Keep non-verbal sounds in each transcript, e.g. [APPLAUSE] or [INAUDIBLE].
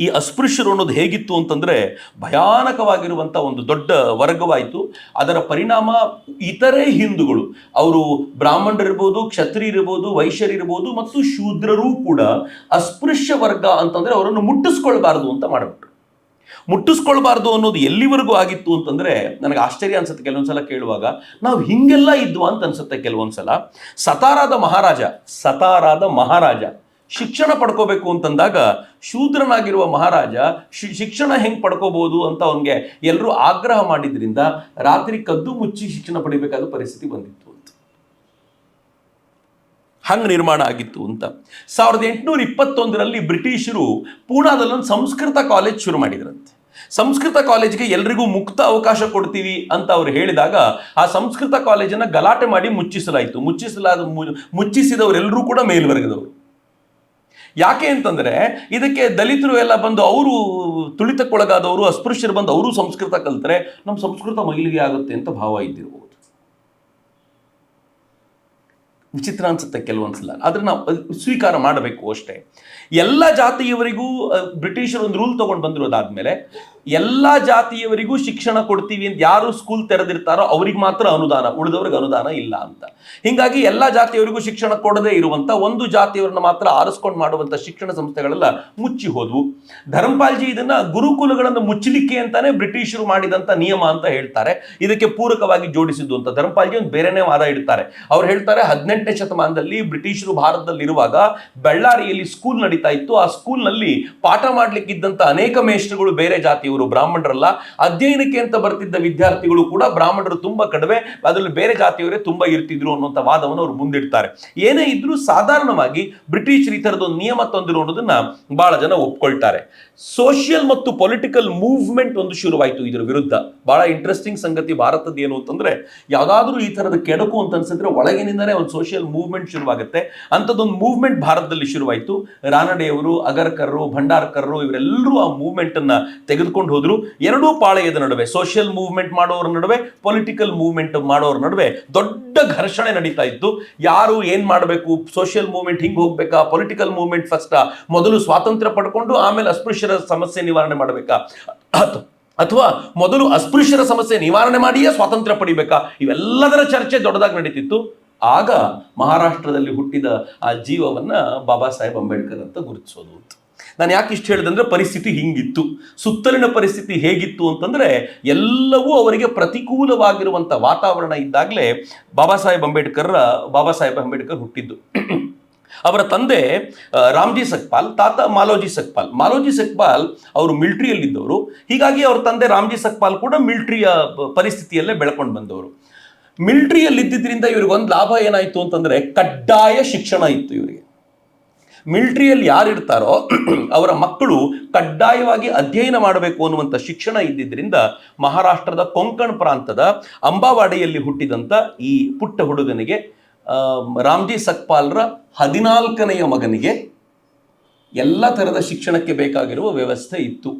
ಈ ಅಸ್ಪೃಶ್ಯರು ಅನ್ನೋದು ಹೇಗಿತ್ತು ಅಂತಂದ್ರೆ ಭಯಾನಕವಾಗಿರುವಂಥ ಒಂದು ದೊಡ್ಡ ವರ್ಗವಾಯಿತು. ಅದರ ಪರಿಣಾಮ ಇತರೆ ಹಿಂದೂಗಳು. ಅವರು ಬ್ರಾಹ್ಮಣರಿರ್ಬೋದು, ಕ್ಷತ್ರಿಯರಿರ್ಬೋದು, ವೈಶ್ಯರಿರ್ಬೋದು ಮತ್ತು ಶೂದ್ರರೂ ಕೂಡ ಅಸ್ಪೃಶ್ಯ ವರ್ಗ ಅಂತಂದ್ರೆ ಅವರನ್ನು ಮುಟ್ಟಿಸ್ಕೊಳ್ಬಾರ್ದು ಅಂತ ಮಾಡಿಬಿಟ್ರು. ಮುಟ್ಟಿಸ್ಕೊಳ್ಬಾರ್ದು ಅನ್ನೋದು ಎಲ್ಲಿವರೆಗೂ ಆಗಿತ್ತು ಅಂತಂದ್ರೆ ನನಗೆ ಆಶ್ಚರ್ಯ ಅನ್ಸುತ್ತೆ ಕೆಲವೊಂದ್ಸಲ ಕೇಳುವಾಗ. ನಾವು ಹಿಂಗೆಲ್ಲ ಇದ್ವಾ ಅಂತ ಅನ್ಸುತ್ತೆ ಕೆಲವೊಂದ್ಸಲ. ಸತಾರಾದ ಮಹಾರಾಜ ಸತಾರಾದ ಮಹಾರಾಜ. ಶಿಕ್ಷಣ ಪಡ್ಕೋಬೇಕು ಅಂತಂದಾಗ ಶೂದ್ರನಾಗಿರುವ ಮಹಾರಾಜ ಶಿಕ್ಷಣ ಹೆಂಗ್ ಪಡ್ಕೋಬಹುದು ಅಂತ ಅವನಿಗೆ ಎಲ್ಲರೂ ಆಗ್ರಹ ಮಾಡಿದ್ರಿಂದ ರಾತ್ರಿ ಕದ್ದು ಮುಚ್ಚಿ ಶಿಕ್ಷಣ ಪಡಿಬೇಕಾದ ಪರಿಸ್ಥಿತಿ ಬಂದಿತ್ತು ಅಂತ. ಹಂಗೆ ನಿರ್ಮಾಣ ಆಗಿತ್ತು ಅಂತ. ಸಾವಿರದ ಎಂಟುನೂರ ಇಪ್ಪತ್ತೊಂದರಲ್ಲಿ ಬ್ರಿಟಿಷರು ಪೂನಾದಲ್ಲೊಂದು ಸಂಸ್ಕೃತ ಕಾಲೇಜ್ ಶುರು ಮಾಡಿದ್ರಂತೆ. ಸಂಸ್ಕೃತ ಕಾಲೇಜ್ಗೆ ಎಲ್ರಿಗೂ ಮುಕ್ತ ಅವಕಾಶ ಕೊಡ್ತೀವಿ ಅಂತ ಅವ್ರು ಹೇಳಿದಾಗ ಆ ಸಂಸ್ಕೃತ ಕಾಲೇಜನ್ನ ಗಲಾಟೆ ಮಾಡಿ ಮುಚ್ಚಿಸಲಾಯಿತು. ಮುಚ್ಚಿಸಲಾದ ಮುಚ್ಚಿಸಿದವರೆಲ್ಲರೂ ಕೂಡ ಮೇಲ್ವರ್ಗದವರು. ಯಾಕೆ ಅಂತಂದ್ರೆ ಇದಕ್ಕೆ ದಲಿತರು ಎಲ್ಲ ಬಂದು ಅವರು ತುಳಿತಕ್ಕೊಳಗಾದವರು, ಅಸ್ಪೃಶ್ಯರು ಬಂದು ಅವರು ಸಂಸ್ಕೃತ ಕಲ್ತರೆ ನಮ್ಮ ಸಂಸ್ಕೃತ ಮೈಲಿಗೆ ಆಗುತ್ತೆ ಅಂತ ಭಾವ ಇದ್ದಿರಬಹುದು ವಿಚಿತ್ರ ಅನ್ಸುತ್ತೆ ಕೆಲವೊಂದ್ಸಲ. ಆದ್ರೆ ನಾವು ಸ್ವೀಕಾರ ಮಾಡಬೇಕು ಅಷ್ಟೇ. ಎಲ್ಲ ಜಾತಿಯವರಿಗೂ ಬ್ರಿಟಿಷರು ಒಂದು ರೂಲ್ ತಗೊಂಡು ಬಂದಿರೋದಾದ್ಮೇಲೆ, ಎಲ್ಲ ಜಾತಿಯವರಿಗೂ ಶಿಕ್ಷಣ ಕೊಡ್ತೀವಿ ಅಂತ ಯಾರು ಸ್ಕೂಲ್ ತೆರೆದಿರ್ತಾರೋ ಅವ್ರಿಗೆ ಮಾತ್ರ ಅನುದಾನ, ಉಳಿದವ್ರಿಗೆ ಅನುದಾನ ಇಲ್ಲ ಅಂತ. ಹಿಂಗಾಗಿ ಎಲ್ಲ ಜಾತಿಯವರಿಗೂ ಶಿಕ್ಷಣ ಕೊಡದೇ ಇರುವಂತ ಒಂದು ಜಾತಿಯವರನ್ನ ಮಾತ್ರ ಆರಿಸ್ಕೊಂಡು ಮಾಡುವಂತ ಶಿಕ್ಷಣ ಸಂಸ್ಥೆಗಳೆಲ್ಲ ಮುಚ್ಚಿ ಹೋದ್ವು. ಧರ್ಮಪಾಲ್ಜಿ ಇದನ್ನ ಗುರುಕುಲಗಳನ್ನು ಮುಚ್ಚಲಿಕ್ಕೆ ಅಂತಾನೆ ಬ್ರಿಟಿಷರು ಮಾಡಿದಂತ ನಿಯಮ ಅಂತ ಹೇಳ್ತಾರೆ. ಇದಕ್ಕೆ ಪೂರಕವಾಗಿ ಜೋಡಿಸಿದ್ದು ಅಂತ. ಧರ್ಮಪಾಲ್ಜಿ ಒಂದು ಬೇರೆನೇ ವಾದ ಇಡ್ತಾರೆ. ಅವ್ರು ಹೇಳ್ತಾರೆ ಹದಿನೆಂಟನೇ ಶತಮಾನದಲ್ಲಿ ಬ್ರಿಟಿಷರು ಭಾರತದಲ್ಲಿರುವಾಗ ಬಳ್ಳಾರಿಯಲ್ಲಿ ಸ್ಕೂಲ್ ನಡೀತಾ ಇತ್ತು. ಆ ಸ್ಕೂಲ್ನಲ್ಲಿ ಪಾಠ ಮಾಡ್ಲಿಕ್ಕಿದ್ದಂತ ಅನೇಕ ಮೇಷ್ಟ್ರುಗಳು, ಬೇರೆ ಜಾತಿಯವರು, ಬ್ರಾಹ್ಮಣರಲ್ಲ, ಅಧ್ಯಯನಕ್ಕೆ ಅಂತ ಬರ್ತಿದ್ದ ವಿದ್ಯಾರ್ಥಿಗಳು ಕೂಡ ಬ್ರಾಹ್ಮಣರು ತುಂಬಾ ಕಡಿಮೆ, ಅದರಲ್ಲಿ ಬೇರೆ ಜಾತಿಯವರೇ ತುಂಬಾ ಇರ್ತಿದ್ರು ಅನ್ನುವಂಥ ವಾದವನ್ನು ಅವರು ಮುಂದಿಡ್ತಾರೆ. ಏನೇ ಇದ್ರೂ ಸಾಧಾರಣವಾಗಿ ಬ್ರಿಟಿಷರು ಈ ಥರದ ನಿಯಮ ತಂದಿರೋ ಅನ್ನೋದನ್ನ ಬಹಳ ಜನ ಒಪ್ಕೊಳ್ತಾರೆ. ಸೋಷಿಯಲ್ ಮತ್ತು ಪೊಲಿಟಿಕಲ್ ಮೂವ್ಮೆಂಟ್ ಒಂದು ಶುರುವಾಯಿತು ಇದರ ವಿರುದ್ಧ. ಬಹಳ ಇಂಟ್ರೆಸ್ಟಿಂಗ್ ಸಂಗತಿ ಭಾರತದ ಏನು ಅಂತಂದ್ರೆ, ಯಾವ್ದಾದ್ರೂ ಈ ತರದ ಕೆಡಕು ಅಂತ ಅನ್ಸಿದ್ರೆ ಒಳಗಿನಿಂದನೇ ಒಂದು ಸೋಷಿಯಲ್ ಮೂವ್ಮೆಂಟ್ ಶುರುವಾಗುತ್ತೆ. ಅಂಥದ್ದೊಂದು ಮೂವ್ಮೆಂಟ್ ಭಾರತದಲ್ಲಿ ಶುರುವಾಯಿತು. ರಾನಡೆಯವರು, ಅಗರ್ಕರ್ರು, ಭಂಡಾರ್ಕರ್ರು ಇವರೆಲ್ಲರೂ ಆ ಮೂವ್ಮೆಂಟ್ ಅನ್ನ ತೆಗೆದುಕೊಂಡು ಹೋದ್ರು. ಎರಡೂ ಪಾಳೆಯದ ನಡುವೆ ಸೋಷಿಯಲ್ ಮೂವ್ಮೆಂಟ್ ಮಾಡೋರ ನಡುವೆ ಪೊಲಿಟಿಕಲ್ ಮೂವ್ಮೆಂಟ್ ಮಾಡೋರ ನಡುವೆ ದೊಡ್ಡ ಘರ್ಷಣೆ ನಡೀತಾ ಇತ್ತು. ಯಾರು ಏನ್ ಮಾಡಬೇಕು? ಸೋಷಿಯಲ್ ಮೂವ್ಮೆಂಟ್ ಹಿಂಗ್ ಹೋಗ್ಬೇಕಾ? ಪೊಲಿಟಿಕಲ್ ಮೂವ್ಮೆಂಟ್ ಫಸ್ಟ್ ಮೊದಲು ಸ್ವಾತಂತ್ರ್ಯ ಪಡ್ಕೊಂಡು ಆಮೇಲೆ ಅಸ್ಪೃಶ್ಯರ ಸಮಸ್ಯೆ ನಿವಾರಣೆ ಮಾಡಬೇಕಾ? ಅಥವಾ ಮೊದಲು ಅಸ್ಪೃಶ್ಯರ ಸಮಸ್ಯೆ ನಿವಾರಣೆ ಮಾಡಿಯೇ ಸ್ವಾತಂತ್ರ್ಯ ಪಡಿಬೇಕಾ? ಇವೆಲ್ಲದರ ಚರ್ಚೆ ದೊಡ್ಡದಾಗಿ ನಡೀತಿತ್ತು. ಆಗ ಮಹಾರಾಷ್ಟ್ರದಲ್ಲಿ ಹುಟ್ಟಿದ ಆ ಜೀವವನ್ನ ಬಾಬಾ ಸಾಹೇಬ್ ಅಂಬೇಡ್ಕರ್ ಅಂತ ಗುರುತಿಸೋದು ಅಂತ. ನಾನು ಯಾಕೆ ಇಷ್ಟು ಹೇಳಿದಂದ್ರೆ ಪರಿಸ್ಥಿತಿ ಹಿಂಗಿತ್ತು. ಸುತ್ತಲಿನ ಪರಿಸ್ಥಿತಿ ಹೇಗಿತ್ತು ಅಂತಂದ್ರೆ ಎಲ್ಲವೂ ಅವರಿಗೆ ಪ್ರತಿಕೂಲವಾಗಿರುವಂತ ವಾತಾವರಣ ಇದ್ದಾಗಲೇ ಬಾಬಾ ಸಾಹೇಬ್ ಅಂಬೇಡ್ಕರ್ ಬಾಬಾ ಸಾಹೇಬ್ ಅಂಬೇಡ್ಕರ್ ಹುಟ್ಟಿದ್ದು. ಅವರ ತಂದೆ ರಾಮ್ಜಿ ಸಕ್ಪಾಲ್, ತಾತ ಮಾಲೋಜಿ ಸಕ್ಪಾಲ್. ಮಾಲೋಜಿ ಸಕ್ಪಾಲ್ ಅವರು ಮಿಲ್ಟ್ರಿಯಲ್ಲಿದ್ದವರು. ಹೀಗಾಗಿ ಅವ್ರ ತಂದೆ ರಾಮ್ಜಿ ಸಕ್ಪಾಲ್ ಕೂಡ ಮಿಲ್ಟ್ರಿಯ ಪರಿಸ್ಥಿತಿಯಲ್ಲೇ ಬೆಳ್ಕೊಂಡು ಬಂದವರು. ಮಿಲಿಟ್ರಿಯಲ್ಲಿ ಇದ್ದಿದ್ದರಿಂದ ಇವ್ರಿಗೆ ಒಂದು ಲಾಭ ಏನಾಯಿತು ಅಂತಂದ್ರೆ ಕಡ್ಡಾಯ ಶಿಕ್ಷಣ ಇತ್ತು ಇವರಿಗೆ. ಮಿಲಿಟರಿಯಲ್ಲಿ ಯಾರು ಇರ್ತಾರೋ [CLEARS THROAT] ಅವರ ಮಕ್ಕಳು ಕಡ್ಡಾಯವಾಗಿ ಅಧ್ಯಯನ ಮಾಡಬೇಕು ಅನ್ನುವಂಥ ಶಿಕ್ಷಣ ಇದ್ದಿದ್ದರಿಂದ ಮಹಾರಾಷ್ಟ್ರದ ಕೊಂಕಣ್ ಪ್ರಾಂತದ ಅಂಬಾವಾಡಿಯಲ್ಲಿ ಹುಟ್ಟಿದಂಥ ಈ ಪುಟ್ಟ ಹುಡುಗನಿಗೆ ರಾಮ್ಜಿ ಸಕ್ಪಾಲ್ರ ಹದಿನಾಲ್ಕನೆಯ ಮಗನಿಗೆ ಎಲ್ಲ ಥರದ ಶಿಕ್ಷಣಕ್ಕೆ ಬೇಕಾಗಿರುವ ವ್ಯವಸ್ಥೆ ಇತ್ತು.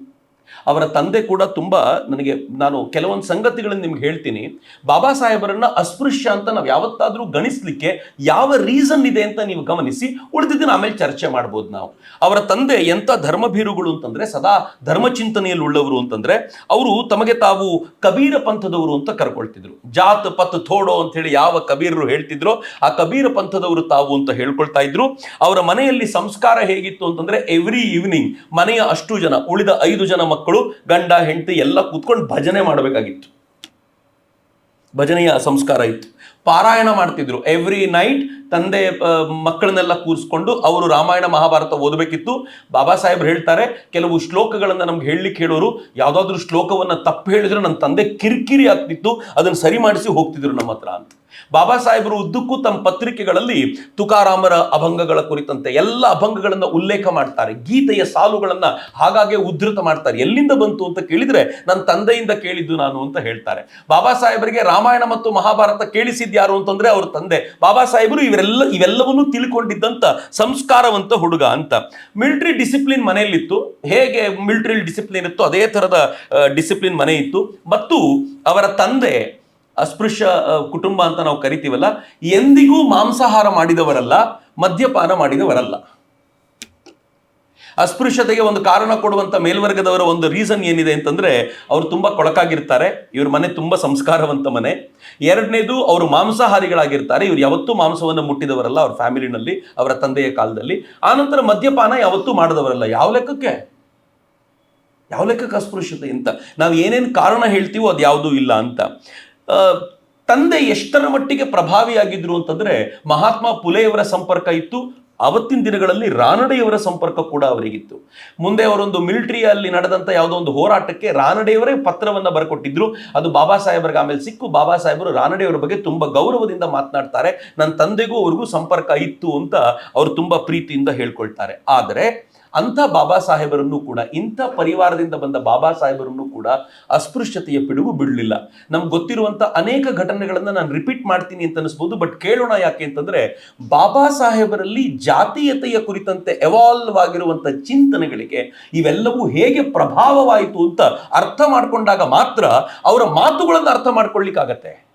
ಅವರ ತಂದೆ ಕೂಡ ತುಂಬ ನನಗೆ ನಾನು ಕೆಲವೊಂದು ಸಂಗತಿಗಳನ್ನು ನಿಮ್ಗೆ ಹೇಳ್ತೀನಿ. ಬಾಬಾ ಸಾಹೇಬರನ್ನ ಅಸ್ಪೃಶ್ಯ ಅಂತ ನಾವು ಯಾವತ್ತಾದರೂ ಗಣಿಸ್ಲಿಕ್ಕೆ ಯಾವ ರೀಸನ್ ಇದೆ ಅಂತ ನೀವು ಗಮನಿಸಿ ಉಳಿದಿದ್ದನ್ನು ಆಮೇಲೆ ಚರ್ಚೆ ಮಾಡ್ಬೋದು ನಾವು. ಅವರ ತಂದೆ ಎಂಥ ಧರ್ಮಭೀರುಗಳು ಅಂತಂದ್ರೆ ಸದಾ ಧರ್ಮ ಚಿಂತನೆಯಲ್ಲಿ ಉಳ್ಳವರು ಅಂತಂದ್ರೆ ಅವರು ತಮಗೆ ತಾವು ಕಬೀರ ಪಂಥದವರು ಅಂತ ಕರ್ಕೊಳ್ತಿದ್ರು. ಜಾತ್ ಪತ್ ಥೋಡೋ ಅಂತ ಹೇಳಿ ಯಾವ ಕಬೀರರು ಹೇಳ್ತಿದ್ರೋ ಆ ಕಬೀರ ಪಂಥದವರು ತಾವು ಅಂತ ಹೇಳ್ಕೊಳ್ತಾ ಇದ್ರು. ಅವರ ಮನೆಯಲ್ಲಿ ಸಂಸ್ಕಾರ ಹೇಗಿತ್ತು ಅಂತಂದ್ರೆ ಎವ್ರಿ ಈವ್ನಿಂಗ್ ಮನೆಯ ಅಷ್ಟು ಜನ ಉಳಿದ ಐದು ಜನ ಮಕ್ಕಳು, ಗಂಡ, ಹೆಂಡತಿ ಎಲ್ಲ ಕೂತ್ಕೊಂಡು ಭಜನೆ ಮಾಡಬೇಕಾಗಿತ್ತು. ಭಜನೆಯ ಸಂಸ್ಕಾರ ಇತ್ತು. ಪಾರಾಯಣ ಮಾಡ್ತಿದ್ರು. ಎವ್ರಿ ನೈಟ್ ತಂದೆ ಮಕ್ಕಳನ್ನೆಲ್ಲ ಕೂರಿಸ್ಕೊಂಡು ಅವರು ರಾಮಾಯಣ ಮಹಾಭಾರತ ಓದಬೇಕಿತ್ತು. ಬಾಬಾ ಸಾಹೇಬ್ರು ಹೇಳ್ತಾರೆ, ಕೆಲವು ಶ್ಲೋಕಗಳನ್ನು ನಮ್ಗೆ ಹೇಳಲಿಕ್ಕೆ ಹೇಳೋರು, ಯಾವುದಾದ್ರೂ ಶ್ಲೋಕವನ್ನು ತಪ್ಪು ಹೇಳಿದ್ರೆ ನನ್ನ ತಂದೆ ಕಿರಿಕಿರಿ ಆಗ್ತಿತ್ತು, ಅದನ್ನು ಸರಿ ಮಾಡಿಸಿ ಹೋಗ್ತಿದ್ರು ನಮ್ಮ ಹತ್ರ ಅಂತ. ಬಾಬಾ ಸಾಹೇಬರು ಉದ್ದಕ್ಕೂ ತಮ್ಮ ಪತ್ರಿಕೆಗಳಲ್ಲಿ ತುಕಾರಾಮರ ಅಭಂಗಗಳ ಕುರಿತಂತೆ ಎಲ್ಲ ಅಭಂಗಗಳನ್ನು ಉಲ್ಲೇಖ ಮಾಡ್ತಾರೆ. ಗೀತೆಯ ಸಾಲುಗಳನ್ನ ಹಾಗಾಗಿ ಉದ್ಧೃತ ಮಾಡ್ತಾರೆ. ಎಲ್ಲಿಂದ ಬಂತು ಅಂತ ಕೇಳಿದ್ರೆ ನನ್ನ ತಂದೆಯಿಂದ ಕೇಳಿದ್ದು ನಾನು ಅಂತ ಹೇಳ್ತಾರೆ. ಬಾಬಾ ಸಾಹೇಬರಿಗೆ ರಾಮಾಯಣ ಮತ್ತು ಮಹಾಭಾರತ ಕೇಳಿಸಿದ್ಯಾರು ಅಂತಂದ್ರೆ ಅವ್ರ ತಂದೆ. ಬಾಬಾ ಸಾಹೇಬರು ಇವರೆಲ್ಲ ಇವೆಲ್ಲವನ್ನೂ ತಿಳ್ಕೊಂಡಿದ್ದಂತ ಸಂಸ್ಕಾರವಂತ ಹುಡುಗ ಅಂತ. Military discipline ಮನೆಯಲ್ಲಿತ್ತು. ಹೇಗೆ ಮಿಲಿಟರಿ ಡಿಸಿಪ್ಲಿನ್ ಇತ್ತು ಅದೇ ಥರದ ಡಿಸಿಪ್ಲಿನ್ ಮನೆ ಇತ್ತು. ಮತ್ತು ಅವರ ತಂದೆ ಅಸ್ಪೃಶ್ಯ ಕುಟುಂಬ ಅಂತ ನಾವು ಕರಿತೀವಲ್ಲ, ಎಂದಿಗೂ ಮಾಂಸಾಹಾರ ಮಾಡಿದವರಲ್ಲ, ಮದ್ಯಪಾನ ಮಾಡಿದವರಲ್ಲ. ಅಸ್ಪೃಶ್ಯತೆಗೆ ಒಂದು ಕಾರಣ ಕೊಡುವಂತ ಮೇಲ್ವರ್ಗದವರ ಒಂದು ರೀಸನ್ ಏನಿದೆ ಅಂತಂದ್ರೆ, ಅವರು ತುಂಬಾ ಕೊಳಕಾಗಿರ್ತಾರೆ, ಇವ್ರ ಮನೆ ತುಂಬಾ ಸಂಸ್ಕಾರವಂತ ಮನೆ. ಎರಡನೇದು, ಅವರು ಮಾಂಸಾಹಾರಿಗಳಾಗಿರ್ತಾರೆ, ಇವ್ರು ಯಾವತ್ತೂ ಮಾಂಸವನ್ನು ಮುಟ್ಟಿದವರಲ್ಲ ಅವ್ರ ಫ್ಯಾಮಿಲಿನಲ್ಲಿ, ಅವರ ತಂದೆಯ ಕಾಲದಲ್ಲಿ. ಆನಂತರ ಮದ್ಯಪಾನ ಯಾವತ್ತೂ ಮಾಡದವರಲ್ಲ. ಯಾವ ಲೆಕ್ಕಕ್ಕೆ? ಯಾವ ಲೆಕ್ಕಕ್ಕೆ ಅಸ್ಪೃಶ್ಯತೆ ಅಂತ? ನಾವು ಏನೇನು ಕಾರಣ ಹೇಳ್ತೀವೋ ಅದು ಯಾವುದೂ ಇಲ್ಲ ಅಂತ. ತಂದೆ ಎಷ್ಟರ ಮಟ್ಟಿಗೆ ಪ್ರಭಾವಿಯಾಗಿದ್ರು ಅಂತಂದ್ರೆ ಮಹಾತ್ಮ ಪುಲೆಯವರ ಸಂಪರ್ಕ ಇತ್ತು. ಅವತ್ತಿನ ದಿನಗಳಲ್ಲಿ ರಾನಡೆಯವರ ಸಂಪರ್ಕ ಕೂಡ ಅವರಿಗಿತ್ತು. ಮುಂದೆ ಅವರೊಂದು ಮಿಲಿಟರಿಯಲ್ಲಿ ನಡೆದಂತ ಯಾವುದೋ ಒಂದು ಹೋರಾಟಕ್ಕೆ ರಾನಡೆಯವರೇ ಪತ್ರವನ್ನ ಬರ್ಕೊಟ್ಟಿದ್ರು. ಅದು ಬಾಬಾ ಸಾಹೇಬರಿಗೆ ಆಮೇಲೆ ಸಿಕ್ಕು. ಬಾಬಾ ಸಾಹೇಬರು ರಾನಡೆಯವರ ಬಗ್ಗೆ ತುಂಬಾ ಗೌರವದಿಂದ ಮಾತನಾಡ್ತಾರೆ. ನನ್ನ ತಂದೆಗೂ ಅವ್ರಿಗೂ ಸಂಪರ್ಕ ಇತ್ತು ಅಂತ ಅವರು ತುಂಬಾ ಪ್ರೀತಿಯಿಂದ ಹೇಳ್ಕೊಳ್ತಾರೆ. ಆದರೆ ಅಂಥ ಬಾಬಾ ಸಾಹೇಬರನ್ನು ಕೂಡ, ಇಂಥ ಪರಿವಾರದಿಂದ ಬಂದ ಬಾಬಾ ಸಾಹೇಬರನ್ನು ಕೂಡ ಅಸ್ಪೃಶ್ಯತೆಯ ಪಿಡುಗು ಬಿಡಲಿಲ್ಲ. ನಮ್ಗೆ ಗೊತ್ತಿರುವಂಥ ಅನೇಕ ಘಟನೆಗಳನ್ನು ನಾನು ರಿಪೀಟ್ ಮಾಡ್ತೀನಿ ಅಂತ ಅನಿಸ್ಬೋದು ಬಟ್ ಕೇಳೋಣ ಯಾಕೆ ಅಂತಂದ್ರೆ, ಬಾಬಾ ಸಾಹೇಬರಲ್ಲಿ ಜಾತೀಯತೆಯ ಕುರಿತಂತೆ ಎವಾಲ್ವ್ ಆಗಿರುವಂಥ ಚಿಂತನೆಗಳಿಗೆ ಇವೆಲ್ಲವೂ ಹೇಗೆ ಪ್ರಭಾವವಾಯಿತು ಅಂತ ಅರ್ಥ ಮಾಡಿಕೊಂಡಾಗ ಮಾತ್ರ ಅವರ ಮಾತುಗಳನ್ನು ಅರ್ಥ ಮಾಡ್ಕೊಳ್ಳಿಕ್ಕಾಗತ್ತೆ.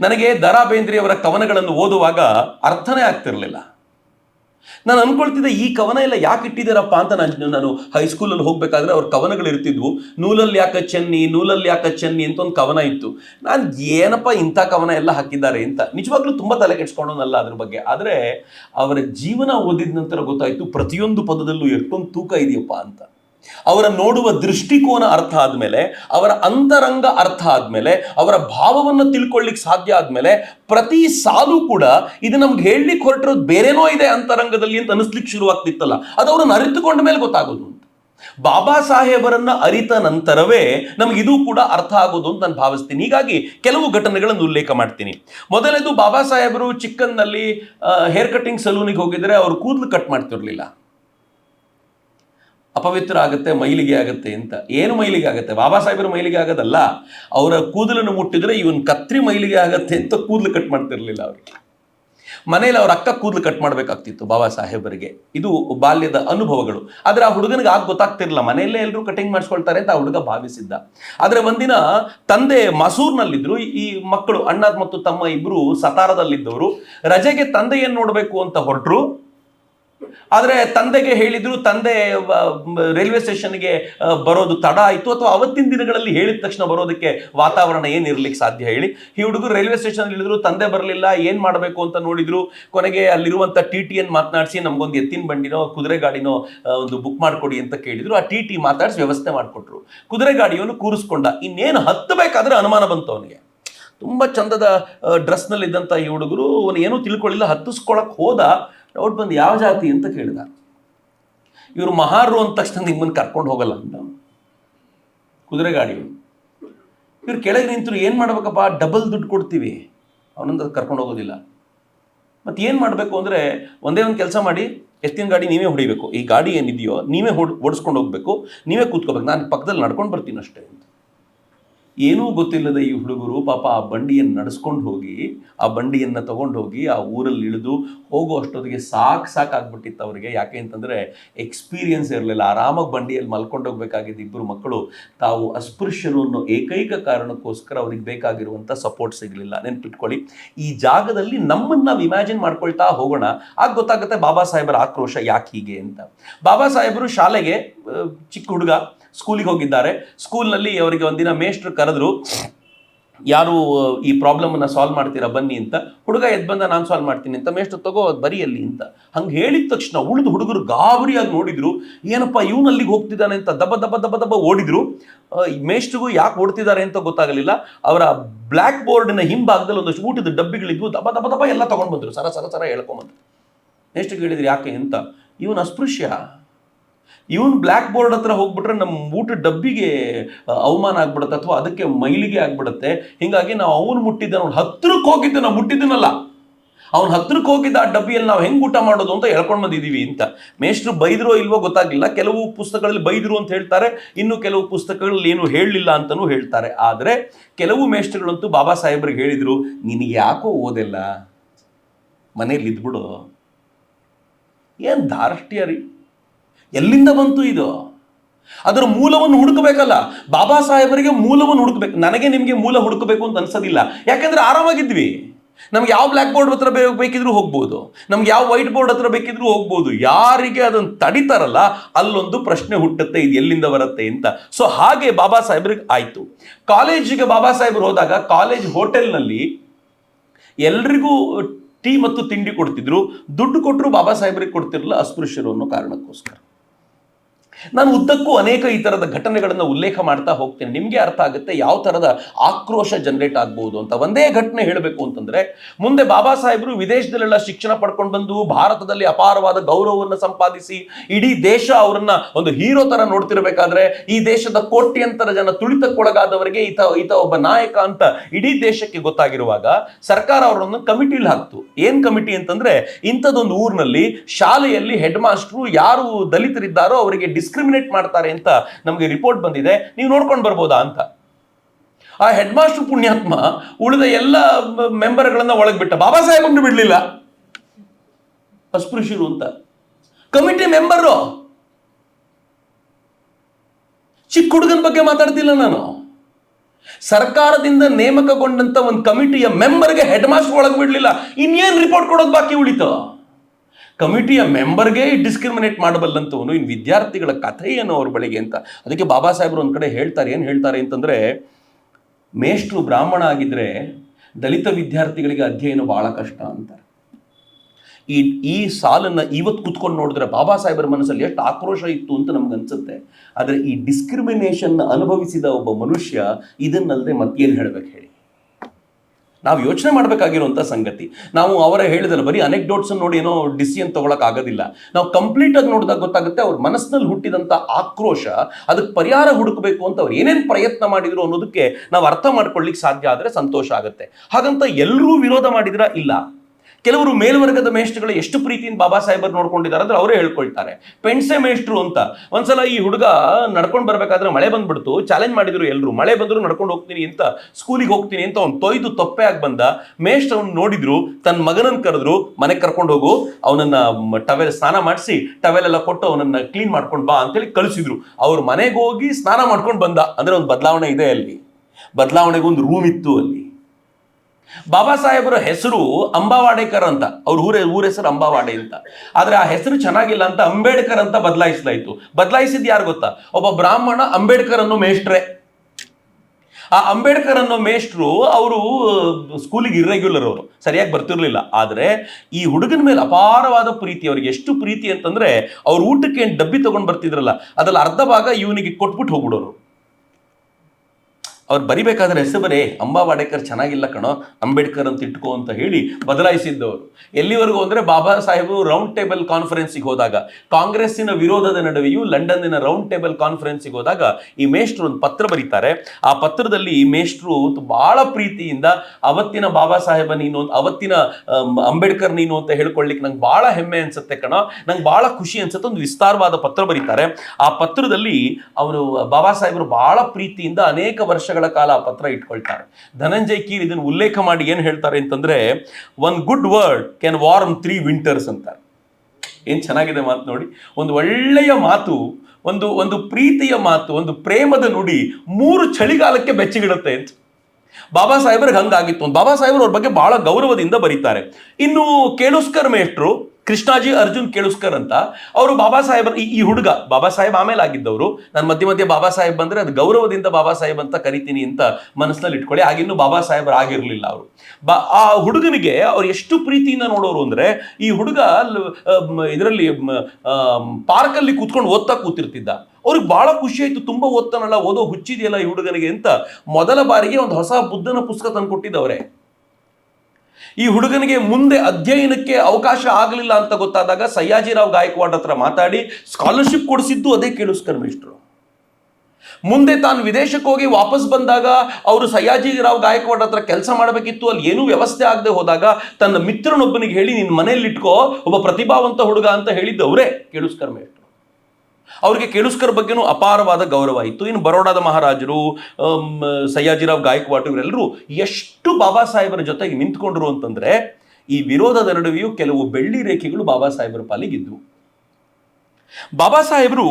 ನನಗೆ ದರಾ ಬೇಂದ್ರೆಯವರ ಕವನಗಳನ್ನು ಓದುವಾಗ ಅರ್ಥನೇ ಆಗ್ತಿರ್ಲಿಲ್ಲ. ನಾನು ಅನ್ಕೊಳ್ತಿದ್ದೆ ಈ ಕವನ ಎಲ್ಲ ಯಾಕೆ ಇಟ್ಟಿದ್ದೀರಪ್ಪ ಅಂತ ನಾನು ನಾನು ಹೈಸ್ಕೂಲಲ್ಲಿ ಹೋಗ್ಬೇಕಾದ್ರೆ ಅವ್ರ ಕವನಗಳು ಇರ್ತಿದ್ವು. ನೂಲಲ್ಲಿ ಯಾಕ ಚೆನ್ನಿ, ನೂಲಲ್ಲಿ ಯಾಕ ಚೆನ್ನಿ ಅಂತ ಒಂದು ಕವನ ಇತ್ತು. ನಾನು ಏನಪ್ಪ ಇಂಥ ಕವನ ಎಲ್ಲ ಹಾಕಿದ್ದಾರೆ ಅಂತ. ನಿಜವಾಗ್ಲೂ ತುಂಬ ತಲೆ ಕೆಡ್ಸ್ಕೊಂಡೋನಲ್ಲ ಅದ್ರ ಬಗ್ಗೆ. ಆದರೆ, ಅವರ ಜೀವನ ಓದಿದ ನಂತರ ಗೊತ್ತಾಯ್ತು ಪ್ರತಿಯೊಂದು ಪದದಲ್ಲೂ ಎಷ್ಟೊಂದು ತೂಕ ಇದೆಯಪ್ಪ ಅಂತ. ಅವರ ನೋಡುವ ದೃಷ್ಟಿಕೋನ ಅರ್ಥ ಆದ್ಮೇಲೆ, ಅವರ ಅಂತರಂಗ ಅರ್ಥ ಆದ್ಮೇಲೆ, ಅವರ ಭಾವವನ್ನು ತಿಳ್ಕೊಳ್ಳಿಕ್ ಸಾಧ್ಯ ಆದ್ಮೇಲೆ ಪ್ರತಿ ಸಾಲು ಕೂಡ ಇದು ನಮ್ಗೆ ಹೇಳಲಿಕ್ಕೆ ಹೊರಟಿರೋದು ಬೇರೆನೋ ಇದೆ ಅಂತರಂಗದಲ್ಲಿ ಅಂತ ಅನಿಸ್ಲಿಕ್ಕೆ ಶುರುವಾಗ್ತಿತ್ತಲ್ಲ, ಅದು ಅವ್ರನ್ನ ಅರಿತುಕೊಂಡ ಮೇಲೆ ಗೊತ್ತಾಗೋದು ಅಂತ. ಬಾಬಾ ಸಾಹೇಬರನ್ನ ಅರಿತ ನಂತರವೇ ನಮ್ಗೆ ಇದು ಕೂಡ ಅರ್ಥ ಆಗೋದು ಅಂತ ನಾನು ಭಾವಿಸ್ತೀನಿ. ಹೀಗಾಗಿ ಕೆಲವು ಘಟನೆಗಳನ್ನು ಉಲ್ಲೇಖ ಮಾಡ್ತೀನಿ. ಮೊದಲನೇದು ಬಾಬಾ ಸಾಹೇಬರು ಚಿಕ್ಕನ್ನಲ್ಲಿ ಹೇರ್ ಕಟಿಂಗ್ ಸಲೂನಿಗೆ ಹೋಗಿದ್ರೆ ಅವರು ಕೂದಲು ಕಟ್ ಮಾಡ್ತಿರ್ಲಿಲ್ಲ. ಅಪವಿತ್ರ ಆಗುತ್ತೆ ಮೈಲಿಗೆ ಆಗುತ್ತೆ ಅಂತ. ಏನು ಮೈಲಿಗೆ ಆಗುತ್ತೆ? ಬಾಬಾ ಸಾಹೇಬರ ಮೈಲಿಗೆ ಆಗೋದಲ್ಲ. ಅವರ ಕೂದಲನ್ನು ಮುಟ್ಟಿದ್ರೆ ಇವನ್ ಕತ್ರಿ ಮೈಲಿಗೆ ಆಗತ್ತೆ ಅಂತ ಕೂದಲು ಕಟ್ ಮಾಡ್ತಿರ್ಲಿಲ್ಲ ಅವ್ರಿಗೆ ಮನೇಲಿ ಅವ್ರ ಅಕ್ಕ ಕೂದಲು ಕಟ್ ಮಾಡ್ಬೇಕಾಗ್ತಿತ್ತು ಬಾಬಾ ಸಾಹೇಬರಿಗೆ. ಇದು ಬಾಲ್ಯದ ಅನುಭವಗಳು. ಆದ್ರೆ ಆ ಹುಡುಗನಿಗೆ ಆಗ ಗೊತ್ತಾಗ್ತಿರ್ಲಿಲ್ಲ. ಮನೆಯಲ್ಲೇ ಎಲ್ಲರೂ ಕಟಿಂಗ್ ಮಾಡಿಸ್ಕೊಳ್ತಾರೆ ಅಂತ ಆ ಹುಡುಗ ಭಾವಿಸಿದ್ದ. ಆದ್ರೆ ಒಂದಿನ ತಂದೆ ಮಸೂರ್ನಲ್ಲಿದ್ರು, ಈ ಮಕ್ಕಳು ಅಣ್ಣ ಮತ್ತು ತಮ್ಮ ಇಬ್ರು ಸತಾರದಲ್ಲಿದ್ದವರು, ರಜೆಗೆ ತಂದೆಯನ್ನು ನೋಡಬೇಕು ಅಂತ ಹೊರಟ್ರು? ಆದ್ರೆ ತಂದೆಗೆ ಹೇಳಿದ್ರು, ತಂದೆ ರೈಲ್ವೆ ಸ್ಟೇಷನ್ಗೆ ಬರೋದು ತಡ ಆಯಿತು ಅಥವಾ ಅವತ್ತಿನ ದಿನಗಳಲ್ಲಿ ಹೇಳಿದ ತಕ್ಷಣ ಬರೋದಕ್ಕೆ ವಾತಾವರಣ ಏನು ಇರ್ಲಿಕ್ಕೆ ಸಾಧ್ಯ ಹೇಳಿ? ಈ ಹುಡುಗರು ರೈಲ್ವೆ ಸ್ಟೇಷನ್ ಇಳಿದ್ರು, ತಂದೆ ಬರಲಿಲ್ಲ, ಏನ್ ಮಾಡಬೇಕು ಅಂತ ನೋಡಿದ್ರು, ಕೊನೆಗೆ ಅಲ್ಲಿರುವಂತ ಟಿ ಟಿ ಅನ್ನು ಮಾತನಾಡಿಸಿ ನಮ್ಗೊಂದು ಎತ್ತಿನ ಬಂಡಿನೋ, ಕುದುರೆ ಗಾಡಿನೋ ಒಂದು ಬುಕ್ ಮಾಡ್ಕೊಡಿ ಅಂತ ಕೇಳಿದ್ರು. ಆ ಟಿ ಟಿ ಮಾತಾಡಿಸಿ ವ್ಯವಸ್ಥೆ ಮಾಡಿಕೊಟ್ರು. ಕುದುರೆ ಗಾಡಿಯನ್ನು ಕೂರಿಸ್ಕೊಂಡ. ಇನ್ನೇನು ಹತ್ತಬೇಕಾದ್ರೆ ಅನುಮಾನ ಬಂತು ಅವನಿಗೆ. ತುಂಬಾ ಚಂದದ ಡ್ರೆಸ್ನಲ್ಲಿದ್ದಂಥ ಈ ಹುಡುಗರು, ಅವನು ಏನೂ ತಿಳ್ಕೊಳ್ಳಿಲ್ಲ ಹತ್ತಿಸ್ಕೊಳಕ್ ಹೋದ. ಡೌಟ್ ಬಂದು ಯಾವ ಜಾತಿ ಅಂತ ಕೇಳಿದ. ಇವರು ಮಹಾರು ಅಂದ ತಕ್ಷಣ ನಿಮ್ಮನ್ನು ಕರ್ಕೊಂಡು ಹೋಗಲ್ಲ ಅಂತ ಕುದುರೆ ಗಾಡಿ ಇವ್ರು. ಕೆಳಗೆ ನಿಂತರು ಏನು ಮಾಡ್ಬೇಕಪ್ಪ? ಡಬಲ್ ದುಡ್ಡು ಕೊಡ್ತೀವಿ. ಅವನಂದ ಕರ್ಕೊಂಡು ಹೋಗೋದಿಲ್ಲ. ಮತ್ತು ಏನು ಮಾಡಬೇಕು ಅಂದರೆ ಒಂದೇ ಒಂದು ಕೆಲಸ ಮಾಡಿ ಎತ್ತಿನ ಗಾಡಿ ನೀವೇ ಹೊಡಿಬೇಕು. ಈ ಗಾಡಿ ಏನಿದೆಯೋ ನೀವೇ ಹೊಡ್, ಓಡಿಸ್ಕೊಂಡು ಹೋಗ್ಬೇಕು. ನೀವೇ ಕೂತ್ಕೋಬೇಕು. ನಾನು ಪಕ್ಕದಲ್ಲಿ ನಡ್ಕೊಂಡು ಬರ್ತೀನಿ ಅಷ್ಟೇ ಅಂತ. ಏನೂ ಗೊತ್ತಿಲ್ಲದ ಈ ಹುಡುಗರು ಪಾಪ ಆ ಬಂಡಿಯನ್ನು ನಡೆಸ್ಕೊಂಡು ಹೋಗಿ, ಆ ಬಂಡಿಯನ್ನು ತಗೊಂಡು ಹೋಗಿ ಆ ಊರಲ್ಲಿ ಇಳಿದು ಹೋಗೋ ಅಷ್ಟೊತ್ತಿಗೆ ಸಾಕು ಸಾಕಾಗ್ಬಿಟ್ಟಿತ್ತು ಅವರಿಗೆ. ಯಾಕೆ ಅಂತಂದರೆ ಎಕ್ಸ್ಪೀರಿಯನ್ಸ್ ಇರಲಿಲ್ಲ. ಆರಾಮಾಗಿ ಬಂಡಿಯಲ್ಲಿ ಮಲ್ಕೊಂಡು ಹೋಗಬೇಕಾಗಿದ್ದ ಇಬ್ಬರು ಮಕ್ಕಳು ತಾವು ಅಸ್ಪೃಶ್ಯರು ಅನ್ನೋ ಏಕೈಕ ಕಾರಣಕ್ಕೋಸ್ಕರ ಅವ್ರಿಗೆ ಬೇಕಾಗಿರುವಂಥ ಸಪೋರ್ಟ್ ಸಿಗಲಿಲ್ಲ. ನೆನ್ಪಿಟ್ಕೊಳ್ಳಿ. ಈ ಜಾಗದಲ್ಲಿ ನಮ್ಮನ್ನು ನಾವು ಇಮ್ಯಾಜಿನ್ ಮಾಡ್ಕೊಳ್ತಾ ಹೋಗೋಣ, ಆಗ ಗೊತ್ತಾಗುತ್ತೆ ಬಾಬಾ ಸಾಹೇಬರ ಆಕ್ರೋಶ ಯಾಕೆ ಹೀಗೆ ಅಂತ. ಬಾಬಾ ಸಾಹೇಬರು ಶಾಲೆಗೆ ಚಿಕ್ಕ ಹುಡುಗ. ಸ್ಕೂಲಿಗೆ ಹೋಗಿದ್ದಾರೆ. ಸ್ಕೂಲ್ನಲ್ಲಿ ಅವರಿಗೆ ಒಂದಿನ ಮೇಷ್ಟ್ರು ಕರೆದ್ರು, ಯಾರು, ಈ ಪ್ರಾಬ್ಲಮನ್ನು ಸಾಲ್ವ್ ಮಾಡ್ತೀರಾ, ಬನ್ನಿ ಅಂತ. ಹುಡುಗ ಎದ್ದು ಬಂದ ನಾನು ಸಾಲ್ವ್ ಮಾಡ್ತೀನಿ ಅಂತ. ಮೇಷ್ಟ್ರು ತಗೋ, ಅದ್ ಬರಿಯಲ್ಲಿ ಅಂತ. ಹಂಗೆ ಹೇಳಿದ ತಕ್ಷಣ ಉಳಿದು ಹುಡುಗರು ಗಾಬರಿಯಾಗಿ ನೋಡಿದ್ರು. ಏನಪ್ಪ, ಇವನು ಅಲ್ಲಿಗೆ ಹೋಗ್ತಿದ್ದಾನೆ ಅಂತ. ದಬ್ಬ ದಬ್ಬ ದಬ್ಬ ದಬ್ಬ ಓಡಿದ್ರು. ಮೇಷ್ಟ್ರಿಗೂ ಯಾಕೆ ಓಡ್ತಿದ್ದಾರೆ ಅಂತ ಗೊತ್ತಾಗಲಿಲ್ಲ. ಅವರ ಬ್ಲ್ಯಾಕ್ ಬೋರ್ಡ್ನ ಹಿಂಭಾಗದಲ್ಲಿ ಒಂದಷ್ಟು ಊಟದ ಡಬ್ಬಿಗಳಿದ್ವು. ದಬ್ಬ ದಬ್ಬ ದಬ್ಬ ಎಲ್ಲ ತಗೊಂಡು ಬಂದರು. ಸರ ಸರ ಸರ ಹೇಳ್ಕೊಂಬಂದ್ರು. ಮೇಷ್ಟ್ರಿಗೆ ಹೇಳಿದ್ರು, ಯಾಕೆ? ಅಂತ. ಇವನು ಅಸ್ಪೃಶ್ಯ. ಇವನ್ ಬ್ಲ್ಯಾಕ್ ಬೋರ್ಡ್ ಹತ್ರ ಹೋಗ್ಬಿಟ್ರೆ ನಮ್ಮ ಊಟ ಡಬ್ಬಿಗೆ ಅವಮಾನ ಆಗ್ಬಿಡುತ್ತೆ ಅಥವಾ ಅದಕ್ಕೆ ಮೈಲಿಗೆ ಆಗ್ಬಿಡುತ್ತೆ. ಹಿಂಗಾಗಿ ನಾವು ಅವನು ಮುಟ್ಟಿದ್ದ ಅವ್ನು ಹತ್ರಕ್ಕೆ ಹೋಗಿದ್ದೆ ನಾವು ಮುಟ್ಟಿದ್ದನಲ್ಲ. ಅವ್ನ ಹತ್ರಕ್ಕೆ ಹೋಗಿದ್ದ ಆ ಡಬ್ಬಿಯಲ್ಲಿ ನಾವು ಹೆಂಗೆ ಊಟ ಮಾಡೋದು ಅಂತ ಹೇಳ್ಕೊಂಡು ಬಂದಿದ್ದೀವಿ ಅಂತ. ಮೇಷ್ಟ್ರು ಬೈದ್ರೋ ಇಲ್ವೋ ಗೊತ್ತಾಗಿಲ್ಲ. ಕೆಲವು ಪುಸ್ತಕಗಳಲ್ಲಿ ಬೈದ್ರು ಅಂತ ಹೇಳ್ತಾರೆ. ಇನ್ನು ಕೆಲವು ಪುಸ್ತಕಗಳಲ್ಲಿ ಏನು ಹೇಳಲಿಲ್ಲ ಅಂತಲೂ ಹೇಳ್ತಾರೆ. ಆದರೆ ಕೆಲವು ಮೇಷ್ಟ್ರುಗಳಂತೂ ಬಾಬಾ ಸಾಹೇಬ್ರಿಗೆ ಹೇಳಿದರು, ನಿನಗೆ ಯಾಕೋ ಓದಿಲ್ಲ? ಮನೇಲಿ ಇದ್ಬಿಡು. ಏನು ಧಾರಷ್ಟ್ಯ ರೀ? ಎಲ್ಲಿಂದ ಬಂತು ಇದು? ಅದರ ಮೂಲವನ್ನು ಹುಡುಕಬೇಕಲ್ಲ. ಬಾಬಾ ಸಾಹೇಬರಿಗೆ ಮೂಲವನ್ನು ಹುಡುಕಬೇಕು. ನನಗೆ ನಿಮಗೆ ಮೂಲ ಹುಡುಕಬೇಕು ಅಂತ ಅನ್ಸೋದಿಲ್ಲ. ಯಾಕಂದ್ರೆ ಆರಾಮಾಗಿದ್ವಿ. ನಮ್ಗೆ ಯಾವ ಬ್ಲ್ಯಾಕ್ ಬೋರ್ಡ್ ಹತ್ರ ಬೇಕಿದ್ರೂ ಹೋಗ್ಬೋದು. ನಮ್ಗೆ ಯಾವ ವೈಟ್ ಬೋರ್ಡ್ ಹತ್ರ ಬೇಕಿದ್ರೂ ಹೋಗ್ಬೋದು. ಯಾರಿಗೆ ಅದನ್ನು ತಡಿತಾರಲ್ಲ, ಅಲ್ಲೊಂದು ಪ್ರಶ್ನೆ ಹುಟ್ಟುತ್ತೆ, ಇದು ಎಲ್ಲಿಂದ ಬರುತ್ತೆ ಅಂತ. ಸೊ ಹಾಗೆ ಬಾಬಾ ಸಾಹೇಬ್ರಿಗೆ ಆಯ್ತು. ಕಾಲೇಜಿಗೆ ಬಾಬಾ ಸಾಹೇಬ್ರು ಹೋದಾಗ, ಕಾಲೇಜ್ ಹೋಟೆಲ್ನಲ್ಲಿ ಎಲ್ರಿಗೂ ಟೀ ಮತ್ತು ತಿಂಡಿ ಕೊಡ್ತಿದ್ರು. ದುಡ್ಡು ಕೊಟ್ಟರು ಬಾಬಾ ಸಾಹೇಬ್ರಿಗೆ ಕೊಡ್ತಿರಲಿಲ್ಲ ಅಸ್ಪೃಶ್ಯರು ಅನ್ನೋ ಕಾರಣಕ್ಕೋಸ್ಕರ. ನಾನು ಉದ್ದಕ್ಕೂ ಅನೇಕ ಈ ಥರದ ಘಟನೆಗಳನ್ನು ಉಲ್ಲೇಖ ಮಾಡ್ತಾ ಹೋಗ್ತೇನೆ. ನಿಮ್ಗೆ ಅರ್ಥ ಆಗುತ್ತೆ ಯಾವ ತರದ ಆಕ್ರೋಶ ಜನರೇಟ್ ಆಗ್ಬಹುದು ಅಂತ. ಒಂದೇ ಘಟನೆ ಹೇಳಬೇಕು ಅಂತಂದ್ರೆ, ಮುಂದೆ ಬಾಬಾ ಸಾಹೇಬರು ವಿದೇಶದಲ್ಲೆಲ್ಲ ಶಿಕ್ಷಣ ಪಡ್ಕೊಂಡು ಬಂದು ಭಾರತದಲ್ಲಿ ಅಪಾರವಾದ ಗೌರವವನ್ನು ಸಂಪಾದಿಸಿ, ಇಡೀ ದೇಶ ಅವರನ್ನ ಒಂದು ಹೀರೋ ತರ ನೋಡ್ತಿರ್ಬೇಕಾದ್ರೆ, ಈ ದೇಶದ ಕೋಟ್ಯಂತರ ಜನ ತುಳಿತಕ್ಕೊಳಗಾದವರಿಗೆ ಈತ ಈತ ಒಬ್ಬ ನಾಯಕ ಅಂತ ಇಡೀ ದೇಶಕ್ಕೆ ಗೊತ್ತಾಗಿರುವಾಗ ಸರ್ಕಾರ ಅವರನ್ನು ಕಮಿಟಿಲಿ ಹಾಕ್ತು. ಏನ್ ಕಮಿಟಿ ಅಂತಂದ್ರೆ ಇಂಥದ್ದೊಂದು ಊರಿನಲ್ಲಿ ಶಾಲೆಯಲ್ಲಿ ಹೆಡ್ ಮಾಸ್ಟ್ರು ಯಾರು ದಲಿತರಿದ್ದಾರೋ ಅವರಿಗೆ ಡಿಸ್ಕ್ರಿಮಿನೇಟ್ ಮಾಡ್ತಾರೆ ಅಂತ ನಮಗೆ ರಿಪೋರ್ಟ್ ಬಂದಿದೆ. ನೀವು ನೋಡ್ಕೊಂಡು ಬರ್ಬೋದಾ ಅಂತ. ಆ ಹೆಡ್ ಮಾಸ್ಟರ್ ಪುಣ್ಯಾತ್ಮ ಉಳಿದ ಎಲ್ಲ ಮೆಂಬರ್ಗಳನ್ನ ಒಳಗೆ ಬಿಟ್ಟ. ಬಾಬಾ ಸಾಹೇಬನ್ನು ಬಿಡಲಿಲ್ಲ. ಅಸ್ಪೃಶ್ಯರು ಅಂತ. ಕಮಿಟಿ ಮೆಂಬರು ಚಿಕ್ಕ ಹುಡುಗನ ಬಗ್ಗೆ ಮಾತಾಡ್ತಿಲ್ಲ ನಾನು. ಸರ್ಕಾರದಿಂದ ನೇಮಕಗೊಂಡಂತ ಒಂದು ಕಮಿಟಿಯ ಮೆಂಬರ್ಗೆ ಹೆಡ್ ಮಾಸ್ಟರ್ ಒಳಗೆ ಬಿಡ್ಲಿಲ್ಲ. ಇನ್ನೇನು ರಿಪೋರ್ಟ್ ಕೊಡೋದು ಬಾಕಿ ಉಳಿತು? ಕಮಿಟಿಯ ಮೆಂಬರ್ಗೆ ಡಿಸ್ಕ್ರಿಮಿನೇಟ್ ಮಾಡಬಲ್ಲಂತವನು ಇನ್ನು ವಿದ್ಯಾರ್ಥಿಗಳ ಕಥೆ ಏನು ಅವ್ರ ಬಳಿಗೆ ಅಂತ. ಅದಕ್ಕೆ ಬಾಬಾ ಸಾಹೇಬರು ಒಂದು ಕಡೆ ಹೇಳ್ತಾರೆ, ಏನು ಹೇಳ್ತಾರೆ ಅಂತಂದರೆ, ಮೇಷ್ಟ್ರು ಬ್ರಾಹ್ಮಣ ಆಗಿದ್ದರೆ ದಲಿತ ವಿದ್ಯಾರ್ಥಿಗಳಿಗೆ ಅಧ್ಯಯನ ಭಾಳ ಕಷ್ಟ ಅಂತಾರೆ. ಈ ಈ ಸಾಲನ್ನು ಇವತ್ತು ಕುತ್ಕೊಂಡು ನೋಡಿದ್ರೆ ಬಾಬಾ ಸಾಹೇಬರ ಮನಸ್ಸಲ್ಲಿ ಎಷ್ಟು ಆಕ್ರೋಶ ಇತ್ತು ಅಂತ ನಮ್ಗೆ ಅನ್ಸುತ್ತೆ. ಆದರೆ ಈ ಡಿಸ್ಕ್ರಿಮಿನೇಷನ್ ಅನುಭವಿಸಿದ ಒಬ್ಬ ಮನುಷ್ಯ ಇದನ್ನಲ್ಲದೆ ಮತ್ತೇನು ಹೇಳ್ಬೇಕು ಹೇಳಿ? ನಾವು ಯೋಚನೆ ಮಾಡಬೇಕಾಗಿರುವಂಥ ಸಂಗತಿ. ನಾವು ಅವರ ಹೇಳಿದಲ್ಲ ಬರೀ ಅನೆಕ್ಡೋಟ್ಸ್ ನೋಡಿ ಏನೋ ಡಿಸಿಷನ್ ತಗೊಳಕ್ ಆಗೋದಿಲ್ಲ ನಾವು ಕಂಪ್ಲೀಟ್ ಆಗಿ ನೋಡಿದಾಗ ಗೊತ್ತಾಗುತ್ತೆ ಅವ್ರ ಮನಸ್ಸಿನಲ್ಲಿ ಹುಟ್ಟಿದಂಥ ಆಕ್ರೋಶ, ಅದಕ್ಕೆ ಪರಿಹಾರ ಹುಡುಕಬೇಕು ಅಂತ ಅವ್ರು ಏನೇನು ಪ್ರಯತ್ನ ಮಾಡಿದ್ರು ಅನ್ನೋದಕ್ಕೆ ನಾವು ಅರ್ಥ ಮಾಡ್ಕೊಳ್ಳಿಕ್ಕೆ ಸಾಧ್ಯ ಆದರೆ ಸಂತೋಷ ಆಗುತ್ತೆ. ಹಾಗಂತ ಎಲ್ಲರೂ ವಿರೋಧ ಮಾಡಿದ್ರ? ಇಲ್ಲ. ಕೆಲವರು ಮೇಲ್ವರ್ಗದ ಮೇಷ್ಟ್ರುಗಳು ಎಷ್ಟು ಪ್ರೀತಿಯಿಂದ ಬಾಬಾ ಸಾಹೇಬರ್ ನೋಡ್ಕೊಂಡಿದ್ದಾರೆ ಅಂದ್ರೆ ಅವರೇ ಹೇಳ್ಕೊಳ್ತಾರೆ. ಪೆಣ್ಸೆ ಮೇಷ್ಟ್ರು ಅಂತ. ಒಂದ್ಸಲ ಈ ಹುಡುಗ ನಡ್ಕೊಂಡು ಬರ್ಬೇಕಾದ್ರೆ ಮಳೆ ಬಂದ್ಬಿಡ್ತು ಚಾಲೆಂಜ್ ಮಾಡಿದ್ರು ಎಲ್ಲರೂ ಮಳೆ ಬಂದ್ರು ನಡ್ಕೊಂಡು ಹೋಗ್ತೀನಿ ಅಂತ ಸ್ಕೂಲಿಗೆ ಹೋಗ್ತೀನಿ ಅಂತ ಅವ್ನು ತೊಯ್ದು ತೊಪ್ಪೆ ಆಗಿ ಬಂದ, ಮೇಷ್ಟ್ರು ಅವ್ನು ನೋಡಿದ್ರು ತನ್ನ ಮಗನನ್ನ ಕರೆದ್ರು, ಮನೆಗೆ ಕರ್ಕೊಂಡು ಹೋಗು, ಅವನನ್ನ ಟವೆಲ್ ಸ್ನಾನ ಮಾಡಿಸಿ ಟವೆಲ್ ಎಲ್ಲ ಕೊಟ್ಟು ಅವನನ್ನ ಕ್ಲೀನ್ ಮಾಡ್ಕೊಂಡು ಬಾ ಅಂತೇಳಿ ಕಳಿಸಿದ್ರು. ಅವ್ರ ಮನೆಗೆ ಹೋಗಿ ಸ್ನಾನ ಮಾಡ್ಕೊಂಡು ಬಂದ. ಅಂದ್ರೆ ಒಂದು ಬದಲಾವಣೆ ಇದೆ ಅಲ್ಲಿ. ಬದಲಾವಣೆಗೆ ಒಂದು ರೂಮ್ ಇತ್ತು ಅಲ್ಲಿ. ಬಾಬಾ ಸಾಹೇಬರ ಹೆಸರು ಅಂಬಾವಾಡೇಕರ್ ಅಂತ. ಅವ್ರ ಊರ ಊರ ಹೆಸರು ಅಂಬಾವಾಡೆ ಅಂತ. ಆದ್ರೆ ಆ ಹೆಸರು ಚೆನ್ನಾಗಿಲ್ಲ ಅಂತ ಅಂಬೇಡ್ಕರ್ ಅಂತ ಬದಲಾಯಿಸಲಾಯಿತು ಬದಲಾಯಿಸಿದ್ ಯಾರು ಗೊತ್ತಾ? ಒಬ್ಬ ಬ್ರಾಹ್ಮಣ ಅಂಬೇಡ್ಕರ್ ಅನ್ನೋ ಮೇಷ್ಟ್ರೆ. ಆ ಅಂಬೇಡ್ಕರ್ ಅನ್ನೋ ಮೇಷ್ಟ್ರು ಅವರು ಸ್ಕೂಲಿಗೆ ಇರ್ರೆಗ್ಯುಲರ್ ಅವರು. ಸರಿಯಾಗಿ ಬರ್ತಿರ್ಲಿಲ್ಲ. ಆದ್ರೆ ಈ ಹುಡುಗನ ಮೇಲೆ ಅಪಾರವಾದ ಪ್ರೀತಿ. ಅವ್ರಿಗೆ ಎಷ್ಟು ಪ್ರೀತಿ ಅಂತಂದ್ರೆ ಅವ್ರ ಊಟಕ್ಕೆ ಏನು ಡಬ್ಬಿ ತಗೊಂಡ್ ಬರ್ತಿದ್ರಲ್ಲ, ಅದ್ರಲ್ಲಿ ಅರ್ಧ ಭಾಗ ಇವನಿಗೆ ಕೊಟ್ಬಿಟ್ಟು ಹೋಗ್ಬಿಡೋರು. ಅವ್ರು ಬರಿಬೇಕಾದ್ರೆ ಹೆಸರು ಅಂಬಾ ಅಂಬಾವಾಡೇಕರ್ ಚೆನ್ನಾಗಿಲ್ಲ ಕಣೋ. ಅಂಬೇಡ್ಕರ್ ಅಂತ ಇಟ್ಕೋ ಅಂತ ಹೇಳಿ ಬದಲಾಯಿಸಿದ್ದವರು. ಎಲ್ಲಿವರೆಗೂ ಅಂದರೆ ಬಾಬಾ ಸಾಹೇಬರು ರೌಂಡ್ ಟೇಬಲ್ ಕಾನ್ಫರೆನ್ಸಿಗೆ ಹೋದಾಗ, ಕಾಂಗ್ರೆಸ್ಸಿನ ವಿರೋಧದ ನಡುವೆಯೂ ಲಂಡನ್ನಿನ ರೌಂಡ್ ಟೇಬಲ್ ಕಾನ್ಫರೆನ್ಸಿಗೆ ಹೋದಾಗ ಈ ಮೇಷ್ಟ್ರು ಒಂದು ಪತ್ರ ಬರೀತಾರೆ. ಆ ಪತ್ರದಲ್ಲಿ ಈ ಮೇಷ್ಟ್ರು ಬಹಳ ಪ್ರೀತಿಯಿಂದ ಅವತ್ತಿನ ಬಾಬಾ ಸಾಹೇಬ ನೀನು ಅವತ್ತಿನ ಅಂಬೇಡ್ಕರ್ ನೀನು ಅಂತ ಹೇಳ್ಕೊಳ್ಳಿಕ್ಕೆ ನಂಗೆ ಬಹಳ ಹೆಮ್ಮೆ ಅನ್ಸುತ್ತೆ ಕಣ. ನಂಗೆ ಬಹಳ ಖುಷಿ ಅನ್ಸುತ್ತೆ. ಒಂದು ವಿಸ್ತಾರವಾದ ಪತ್ರ ಬರೀತಾರೆ. ಆ ಪತ್ರದಲ್ಲಿ ಅವರು ಬಾಬಾ ಸಾಹೇಬರು ಬಹಳ ಪ್ರೀತಿಯಿಂದ ಅನೇಕ ವರ್ಷಗಳ ಕಾಲ ಆ ಪತ್ರ ಇಟ್ಕೊಳ್ತಾರೆ. ಧನಂಜಯ ಕೀರ್ ಇದನ್ನು ಉಲ್ಲೇಖ ಮಾಡಿ ಏನು ಹೇಳ್ತಾರೆ ಅಂತಂದ್ರೆ one good word can warm three winters ಅಂತಾರೆ. ಏನು ಚೆನ್ನಾಗಿದೆ ಮಾತು ನೋಡಿ. ಒಂದು ಒಳ್ಳೆಯ ಮಾತು, ಒಂದು ಒಂದು ಪ್ರೀತಿಯ ಮಾತು, ಒಂದು ಪ್ರೇಮದ ನುಡಿ ಮೂರು ಚಳಿಗಾಲಕ್ಕೆ ಬೆಚ್ಚಗಿಡುತ್ತೆ ಅಂತ. ಬಾಬಾ ಸಾಹೇಬ್ರಿಗೆ ಹಂಗಾಗಿತ್ತು. ಬಾಬಾ ಸಾಹೇಬರು ಅವ್ರ ಬಗ್ಗೆ ಬಹಳ ಗೌರವದಿಂದ ಬರೀತಾರೆ. ಇನ್ನು ಕೇಳುಸ್ಕರ್ ಮೇಷ್ಟ್ರು ಕೃಷ್ಣಾಜಿ ಅರ್ಜುನ್ ಕೇಳಿಸ್ಕರ್ ಅಂತ, ಅವರು ಬಾಬಾ ಸಾಹೇಬ್ ಈ ಹುಡುಗ ಬಾಬಾ ಸಾಹೇಬ್ ಆಮೇಲೆ ಆಗಿದ್ದವರು. ನಾನು ಮಧ್ಯೆ ಮಧ್ಯೆ ಬಾಬಾ ಸಾಹೇಬ್ ಬಂದ್ರೆ ಅದು ಗೌರವದಿಂದ ಬಾಬಾ ಸಾಹೇಬ್ ಅಂತ ಕರಿತೀನಿ ಅಂತ ಮನಸ್ಸಿನಲ್ಲಿ ಇಟ್ಕೊಳ್ಳಿ. ಆಗಿನ್ನೂ ಬಾಬಾ ಸಾಹೇಬ್ ಆಗಿರಲಿಲ್ಲ ಅವರು. ಬಾ, ಆ ಹುಡುಗನಿಗೆ ಅವ್ರು ಎಷ್ಟು ಪ್ರೀತಿಯಿಂದ ನೋಡೋರು ಅಂದ್ರೆ, ಈ ಹುಡುಗ ಇದರಲ್ಲಿ ಪಾರ್ಕಲ್ಲಿ ಕೂತ್ಕೊಂಡು ಓದ್ತಾ ಕೂತಿರ್ತಿದ್ದ. ಅವ್ರಿಗೆ ಬಹಳ ಖುಷಿ ಆಯ್ತು. ತುಂಬಾ ಓದ್ತಾನಲ್ಲ, ಓದೋ ಹುಚ್ಚಿದೆಯಲ್ಲ ಈ ಹುಡುಗನಿಗೆ ಅಂತ ಮೊದಲ ಬಾರಿಗೆ ಒಂದು ಹೊಸ ಬುದ್ಧನ ಪುಸ್ತಕ ತಂದು ಕೊಟ್ಟಿದ್ದವ್ರೆ ಈ ಹುಡುಗನಿಗೆ ಮುಂದೆ ಅಧ್ಯಯನಕ್ಕೆ ಅವಕಾಶ ಆಗಲಿಲ್ಲ ಅಂತ ಗೊತ್ತಾದಾಗ ಸಯ್ಯಾಜಿರಾವ್ ಗಾಯಕ್ವಾಡ್ ಹತ್ರ ಮಾತಾಡಿ ಸ್ಕಾಲರ್ಶಿಪ್ ಕೊಡಿಸಿದ್ದು ಅದೇ ಮೇಷ್ಟ್ರು ಮುಂದೆ ತಾನು ವಿದೇಶಕ್ಕೆ ಹೋಗಿ ವಾಪಸ್ ಬಂದಾಗ ಅವರು ಸಯ್ಯಾಜಿರಾವ್ ಗಾಯಕ್ವಾಡ್ ಹತ್ರ ಕೆಲಸ ಮಾಡಬೇಕಿತ್ತು, ಅಲ್ಲಿ ಏನೂ ವ್ಯವಸ್ಥೆ ಆಗದೆ ಹೋದಾಗ ತನ್ನ ಮಿತ್ರನೊಬ್ಬನಿಗೆ ಹೇಳಿ ನಿನ್ನ ಮನೆಯಲ್ಲಿ ಇಟ್ಕೋ ಒಬ್ಬ ಪ್ರತಿಭಾವಂತ ಹುಡುಗ ಅಂತ ಹೇಳಿದ್ದವರೇ ಕೇಳುಸ್ಕರ್ ಮೇಷ್ಟ್ರು ಅವರಿಗೆ ಕೇಳುಸ್ಕರ್ ಬಗ್ಗೆನೂ ಅಪಾರವಾದ ಗೌರವ ಇತ್ತು. ಇನ್ನು ಬರೋಡಾದ ಮಹಾರಾಜರು ಸಯ್ಯಾಜಿರಾವ್, ಗಾಯಕ್ವಾಟು ಇವರೆಲ್ಲರೂ ಎಷ್ಟು ಬಾಬಾ ಸಾಹೇಬರ ಜೊತೆಗೆ ನಿಂತ್ಕೊಂಡ್ರು ಅಂತಂದ್ರೆ ಈ ವಿರೋಧದ ನಡುವೆಯೂ ಕೆಲವು ಬೆಳ್ಳಿ ರೇಖೆಗಳು ಬಾಬಾ ಸಾಹೇಬರ ಪಾಲಿಗಿದ್ವು ಬಾಬಾ ಸಾಹೇಬರು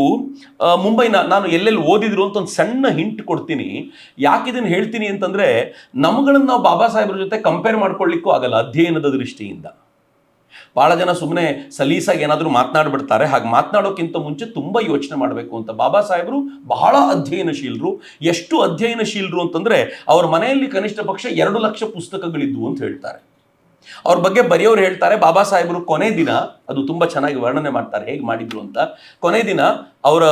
ಮುಂಬೈನ ನಾನು ಎಲ್ಲೆಲ್ಲಿ ಓದಿದ್ರು ಅಂತ ಒಂದು ಸಣ್ಣ ಹಿಂಟ್ ಕೊಡ್ತೀನಿ. ಯಾಕೆ ಇದನ್ನು ಹೇಳ್ತೀನಿ ಅಂತಂದ್ರೆ ನಮ್ಗಳನ್ನ ನಾವು ಬಾಬಾ ಸಾಹೇಬ್ರ ಜೊತೆ ಕಂಪೇರ್ ಮಾಡ್ಕೊಳ್ಳಿಕ್ಕೂ ಆಗಲ್ಲ ಅಧ್ಯಯನದ ದೃಷ್ಟಿಯಿಂದ. ಬಹಳ ಜನ ಸುಮ್ಮನೆ ಸಲೀಸಾಗಿ ಏನಾದರೂ ಮಾತನಾಡ್ಬಿಡ್ತಾರೆ. ಹಾಗೆ ಮಾತನಾಡೋಕ್ಕಿಂತ ಮುಂಚೆ ತುಂಬ ಯೋಚನೆ ಮಾಡಬೇಕು ಅಂತ ಬಾಬಾ ಸಾಹೇಬರು ಬಹಳ ಅಧ್ಯಯನಶೀಲರು. ಎಷ್ಟು ಅಧ್ಯಯನಶೀಲರು ಅಂತಂದ್ರೆ ಅವ್ರ ಮನೆಯಲ್ಲಿ ಕನಿಷ್ಠ ಪಕ್ಷ ಎರಡು ಲಕ್ಷ ಪುಸ್ತಕಗಳಿದ್ವು ಅಂತ ಹೇಳ್ತಾರೆ. ಅವ್ರ ಬಗ್ಗೆ ಬರೆಯೋರು ಹೇಳ್ತಾರೆ, ಬಾಬಾ ಸಾಹೇಬರು ಕೊನೆ ದಿನ, ಅದು ತುಂಬಾ ಚೆನ್ನಾಗಿ ವರ್ಣನೆ ಮಾಡ್ತಾರೆ, ಹೇಗೆ ಮಾಡಿದ್ರು ಅಂತ. ಕೊನೆ ದಿನ ಅವರ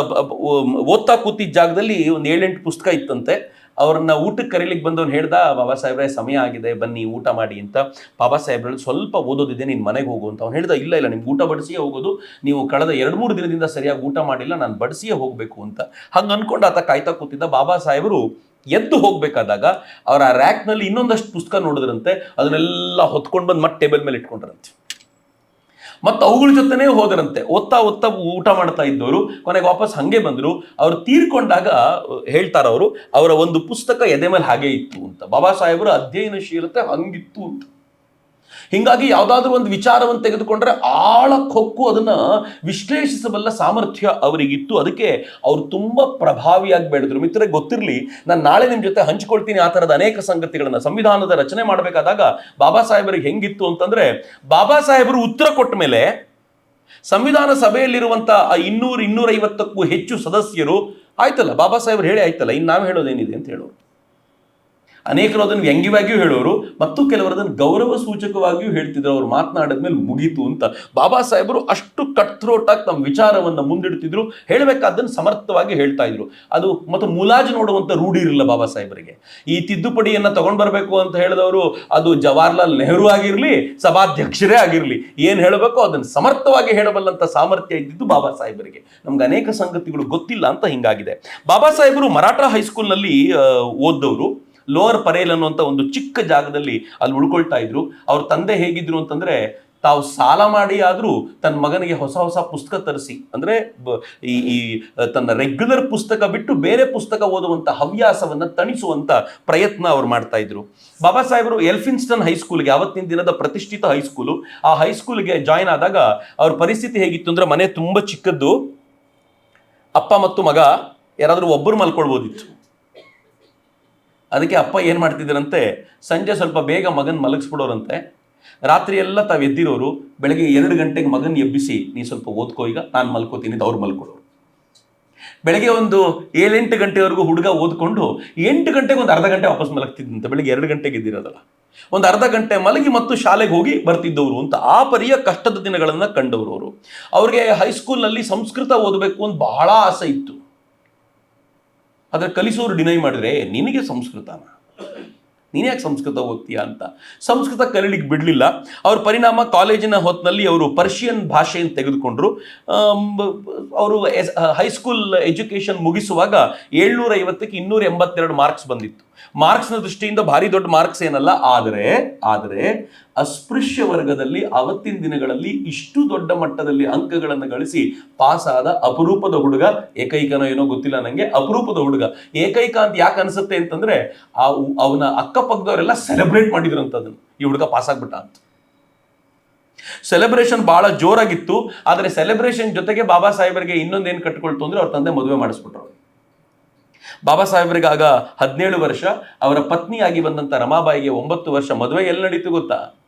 ಓದ್ತಾ ಕೂತಿದ್ದ ಜಾಗದಲ್ಲಿ ಒಂದು ಏಳೆಂಟು ಪುಸ್ತಕ ಇತ್ತಂತೆ. ಅವ್ರನ್ನ ಊಟಕ್ಕೆ ಕರೀಲಿಕ್ಕೆ ಬಂದವ್ನು ಹೇಳ್ದ, ಬಾಬಾ ಸಾಹೇಬ್ರೆ, ಸಮಯ ಆಗಿದೆ, ಬನ್ನಿ, ಊಟ ಮಾಡಿ ಅಂತ ಬಾಬಾ ಸಾಹೇಬ್ರಲ್ಲಿ ಸ್ವಲ್ಪ ಓದೋದಿದೆ ನಿನ್ನ ಮನೆಗೆ ಹೋಗು ಅಂತ. ಅವ್ನು ಹೇಳ್ದ, ಇಲ್ಲ ಇಲ್ಲ, ನಿಮ್ಗೆ ಊಟ ಬಡಿಸಿಯೇ ಹೋಗೋದು. ನೀವು ಕಳೆದ ಎರಡು ಮೂರು ದಿನದಿಂದ ಸರಿಯಾಗಿ ಊಟ ಮಾಡಿಲ್ಲ, ನಾನು ಬಡಿಸಿಯೇ ಹೋಗಬೇಕು ಅಂತ. ಹಂಗೆ ಅನ್ಕೊಂಡು ಆತ ಕಾಯ್ತಾ ಕೂತಿದ್ದ ಬಾಬಾ ಸಾಹೇಬರು ಎದ್ದು ಹೋಗ್ಬೇಕಾದಾಗ ಅವ್ರ ಆ ರ್ಯಾಕ್ನಲ್ಲಿ ಇನ್ನೊಂದಷ್ಟು ಪುಸ್ತಕ ನೋಡಿದ್ರಂತೆ, ಅದನ್ನೆಲ್ಲ ಹೊತ್ಕೊಂಡು ಬಂದು ಮತ್ತೆ ಟೇಬಲ್ ಮೇಲೆ ಇಟ್ಕೊಂಡ್ರಂತೆ. ಮತ್ತು ಅವುಗಳ ಜೊತೆನೇ ಹೋದರಂತೆ. ಓದ್ತಾ ಓದ್ತಾ ಊಟ ಮಾಡ್ತಾ ಇದ್ದವರು, ಕೊನೆಗೆ ವಾಪಸ್ ಹಂಗೆ ಬಂದರು. ಅವರು ತೀರ್ಕೊಂಡಾಗ ಹೇಳ್ತಾರ ಅವರು, ಅವರ ಒಂದು ಪುಸ್ತಕ ಎದೆ ಮೇಲೆ ಹಾಗೆ ಇತ್ತು ಅಂತ. ಬಾಬಾ ಸಾಹೇಬರ ಅಧ್ಯಯನಶೀಲತೆ ಹಂಗಿತ್ತು ಅಂತ. ಹಿಂಗಾಗಿ ಯಾವುದಾದ್ರೂ ಒಂದು ವಿಚಾರವನ್ನು ತೆಗೆದುಕೊಂಡ್ರೆ ಆಳಕ್ಕೆ ಹೊಕ್ಕು ಅದನ್ನ ವಿಶ್ಲೇಷಿಸಬಲ್ಲ ಸಾಮರ್ಥ್ಯ ಅವರಿಗಿತ್ತು. ಅದಕ್ಕೆ ಅವರು ತುಂಬಾ ಪ್ರಭಾವಿಯಾಗಿ ಬೆಳೆದ್ರು. ಮಿತ್ರ ಗೊತ್ತಿರಲಿ, ನಾನು ನಾಳೆ ನಿಮ್ಮ ಜೊತೆ ಹಂಚಿಕೊಳ್ತೀನಿ ಆ ಥರದ ಅನೇಕ ಸಂಗತಿಗಳನ್ನ. ಸಂವಿಧಾನದ ರಚನೆ ಮಾಡಬೇಕಾದಾಗ ಬಾಬಾ ಸಾಹೇಬರಿಗೆ ಹೆಂಗಿತ್ತು ಅಂತಂದ್ರೆ, ಬಾಬಾ ಸಾಹೇಬರು ಉತ್ತರ ಕೊಟ್ಟ ಮೇಲೆ ಸಂವಿಧಾನ ಸಭೆಯಲ್ಲಿರುವಂತ ಆ ಇನ್ನೂರು ಇನ್ನೂರೈವತ್ತಕ್ಕೂ ಹೆಚ್ಚು ಸದಸ್ಯರು ಆಯ್ತಲ್ಲ? ಬಾಬಾ ಸಾಹೇಬ್ರು ಹೇಳಿ ಆಯ್ತಲ್ಲ? ಇನ್ನು ನಾವು ಹೇಳೋದೇನಿದೆ ಅಂತ ಹೇಳೋರು. ಅನೇಕರು ಅದನ್ನು ವ್ಯಂಗ್ಯವಾಗಿಯೂ ಹೇಳೋರು ಮತ್ತು ಕೆಲವರು ಅದನ್ನು ಗೌರವ ಸೂಚಕವಾಗಿಯೂ ಹೇಳ್ತಿದ್ರು. ಅವ್ರು ಮಾತನಾಡಿದ್ಮೇಲೆ ಮುಗೀತು ಅಂತ. ಬಾಬಾ ಸಾಹೇಬರು ಅಷ್ಟು ಕಟ್ ಥ್ರೋಟಾಗಿ ತಮ್ಮ ವಿಚಾರವನ್ನು ಮುಂದಿಡ್ತಿದ್ರು. ಹೇಳಬೇಕಾದ್ದನ್ನು ಸಮರ್ಥವಾಗಿ ಹೇಳ್ತಾ ಇದ್ರು. ಅದು ಮತ್ತು ಮುಲಾಜು ನೋಡುವಂಥ ರೂಢಿ ಇರಲಿಲ್ಲ ಬಾಬಾ ಸಾಹೇಬರಿಗೆ. ಈ ತಿದ್ದುಪಡಿಯನ್ನು ತಗೊಂಡು ಬರಬೇಕು ಅಂತ ಹೇಳಿದವರು, ಅದು ಜವಾಹರ್ಲಾಲ್ ನೆಹರು ಆಗಿರಲಿ, ಸಭಾಧ್ಯಕ್ಷರೇ ಆಗಿರಲಿ, ಏನು ಹೇಳಬೇಕೋ ಅದನ್ನು ಸಮರ್ಥವಾಗಿ ಹೇಳಬಲ್ಲಂಥ ಸಾಮರ್ಥ್ಯ ಇದ್ದಿದ್ದು ಬಾಬಾ ಸಾಹೇಬರಿಗೆ. ನಮ್ಗೆ ಅನೇಕ ಸಂಗತಿಗಳು ಗೊತ್ತಿಲ್ಲ ಅಂತ ಹಿಂಗಾಗಿದೆ. ಬಾಬಾ ಸಾಹೇಬರು ಮರಾಠ ಹೈಸ್ಕೂಲ್ನಲ್ಲಿ ಓದ್ದವರು. ಲೋವರ್ ಪರೇಲ್ ಅನ್ನುವಂಥ ಒಂದು ಚಿಕ್ಕ ಜಾಗದಲ್ಲಿ ಅಲ್ಲಿ ಉಳ್ಕೊಳ್ತಾ ಇದ್ರು. ಅವ್ರ ತಂದೆ ಹೇಗಿದ್ರು ಅಂತಂದ್ರೆ, ತಾವು ಸಾಲ ಮಾಡಿ ಆದರೂ ತನ್ನ ಮಗನಿಗೆ ಹೊಸ ಹೊಸ ಪುಸ್ತಕ ತರಿಸಿ. ಅಂದ್ರೆ ಈ ಈ, ತನ್ನ ರೆಗ್ಯುಲರ್ ಪುಸ್ತಕ ಬಿಟ್ಟು ಬೇರೆ ಪುಸ್ತಕ ಓದುವಂಥ ಹವ್ಯಾಸವನ್ನ ತಣಿಸುವಂಥ ಪ್ರಯತ್ನ ಅವ್ರು ಮಾಡ್ತಾ ಇದ್ರು. ಬಾಬಾ ಸಾಹೇಬರು ಎಲ್ಫಿನ್ಸ್ಟನ್ ಹೈಸ್ಕೂಲ್ಗೆ ಅವತ್ತಿನ ದಿನದ ಪ್ರತಿಷ್ಠಿತ ಹೈಸ್ಕೂಲು ಆ ಹೈಸ್ಕೂಲ್ಗೆ ಜಾಯ್ನ್ ಆದಾಗ ಅವ್ರ ಪರಿಸ್ಥಿತಿ ಹೇಗಿತ್ತು ಅಂದ್ರೆ, ಮನೆ ತುಂಬಾ ಚಿಕ್ಕದ್ದು. ಅಪ್ಪ ಮತ್ತು ಮಗ ಯಾರಾದರೂ ಒಬ್ಬರು ಮಲ್ಕೊಳ್ಬೋದಿತ್ತು. ಅದಕ್ಕೆ ಅಪ್ಪ ಏನು ಮಾಡ್ತಿದ್ದರಂತೆ, ಸಂಜೆ ಸ್ವಲ್ಪ ಬೇಗ ಮಗನ ಮಲಗಿಸ್ಬಿಡೋರಂತೆ. ರಾತ್ರಿ ಎಲ್ಲ ತಾವು ಎದ್ದಿರೋರು, ಬೆಳಗ್ಗೆ ಎರಡು ಗಂಟೆಗೆ ಮಗನ ಎಬ್ಬಿಸಿ, ನೀ ಸ್ವಲ್ಪ ಓದ್ಕೋ ಈಗ, ನಾನು ಮಲ್ಕೋತೀನಿ ಅವ್ರು ಮಲ್ಕೊಳ್ಳೋರು ಬೆಳಗ್ಗೆ ಒಂದು ಏಳೆಂಟು ಗಂಟೆವರೆಗೂ ಹುಡುಗ ಓದ್ಕೊಂಡು, ಎಂಟು ಗಂಟೆಗೆ ಒಂದು ಅರ್ಧ ಗಂಟೆ ವಾಪಸ್ ಮಲಗ್ತಿದ್ದಂತೆ, ಬೆಳಗ್ಗೆ ಎರಡು ಗಂಟೆಗೆ ಎದ್ದಿರೋದಲ್ಲ. ಒಂದು ಅರ್ಧ ಗಂಟೆ ಮಲಗಿ ಮತ್ತು ಶಾಲೆಗೆ ಹೋಗಿ ಬರ್ತಿದ್ದವರು ಅಂತ ಆ ಪರಿಯ ಕಷ್ಟದ ದಿನಗಳನ್ನು ಕಂಡವರು ಅವರು ಅವ್ರಿಗೆ ಹೈಸ್ಕೂಲ್ನಲ್ಲಿ ಸಂಸ್ಕೃತ ಓದಬೇಕು ಅಂತ ಬಹಳ ಆಸೆ ಇತ್ತು. ಆದರೆ ಕಲಿಸೋರು ಡಿನೈ ಮಾಡಿದ್ರೆ ನಿನಗೆ ಸಂಸ್ಕೃತನ? ನೀನು ಯಾಕೆ ಸಂಸ್ಕೃತ ಓದ್ತೀಯ ಅಂತ? ಸಂಸ್ಕೃತ ಕಲೀಲಿಕ್ಕೆ ಬಿಡಲಿಲ್ಲ. ಅವ್ರ ಪರಿಣಾಮ ಕಾಲೇಜಿನ ಹೊತ್ತಿನಲ್ಲಿ ಅವರು ಪರ್ಷಿಯನ್ ಭಾಷೆಯನ್ನು ತೆಗೆದುಕೊಂಡ್ರು. ಅವರು ಎಸ್- ಹೈಸ್ಕೂಲ್ ಎಜುಕೇಷನ್ ಮುಗಿಸುವಾಗ ಏಳ್ನೂರ ಐವತ್ತಕ್ಕೆ ಇನ್ನೂರ ಎಂಬತ್ತೆರಡು ಮಾರ್ಕ್ಸ್ ಬಂದಿತ್ತು. ಮಾರ್ಕ್ಸ್ನ ದೃಷ್ಟಿಯಿಂದ ಭಾರಿ ದೊಡ್ಡ ಮಾರ್ಕ್ಸ್ ಏನಲ್ಲ, ಆದರೆ ಆದರೆ ಅಸ್ಪೃಶ್ಯ ವರ್ಗದಲ್ಲಿ ಅವತ್ತಿನ ದಿನಗಳಲ್ಲಿ ಇಷ್ಟು ದೊಡ್ಡ ಮಟ್ಟದಲ್ಲಿ ಅಂಕಗಳನ್ನು ಗಳಿಸಿ ಪಾಸ್ ಆದ ಅಪರೂಪದ ಹುಡುಗ, ಏಕೈಕನೋ ಏನೋ ಗೊತ್ತಿಲ್ಲ ನನಗೆ ಅಪರೂಪದ ಹುಡುಗ. ಏಕೈಕ ಅಂತ ಯಾಕೆ ಅನ್ಸುತ್ತೆ ಅಂತಂದ್ರೆ, ಆ ಅವನ ಅಕ್ಕಪಕ್ಕದವರೆಲ್ಲ ಸೆಲೆಬ್ರೇಟ್ ಮಾಡಿದ್ರು ಅದನ್ನು. ಈ ಹುಡುಗ ಪಾಸ್ ಆಗ್ಬಿಟ್ಟ ಅಂತ. ಸೆಲೆಬ್ರೇಷನ್ ಬಹಳ ಜೋರಾಗಿತ್ತು, ಆದರೆ ಸೆಲೆಬ್ರೇಷನ್ ಜೊತೆಗೆ ಬಾಬಾ ಸಾಹೇಬರಿಗೆ ಇನ್ನೊಂದೇನ್ ಕಟ್ಕೊಳ್ತು ಅಂದ್ರೆ ಅವ್ರ ತಂದೆ ಮದುವೆ ಮಾಡಿಸ್ಬಿಟ್ರು. ಬಾಬಾ ಸಾಹೇಬರಿಗೆ ಆಗ ಹದಿನೇಳು ವರ್ಷ, ಅವರ ಪತ್ನಿಯಾಗಿ ಬಂದಂಥ ರಮಾಬಾಯಿಗೆ ಒಂಬತ್ತು ವರ್ಷ ಮದುವೆ ಎಲ್ಲಿ ನಡೀತು ಗೊತ್ತಾ?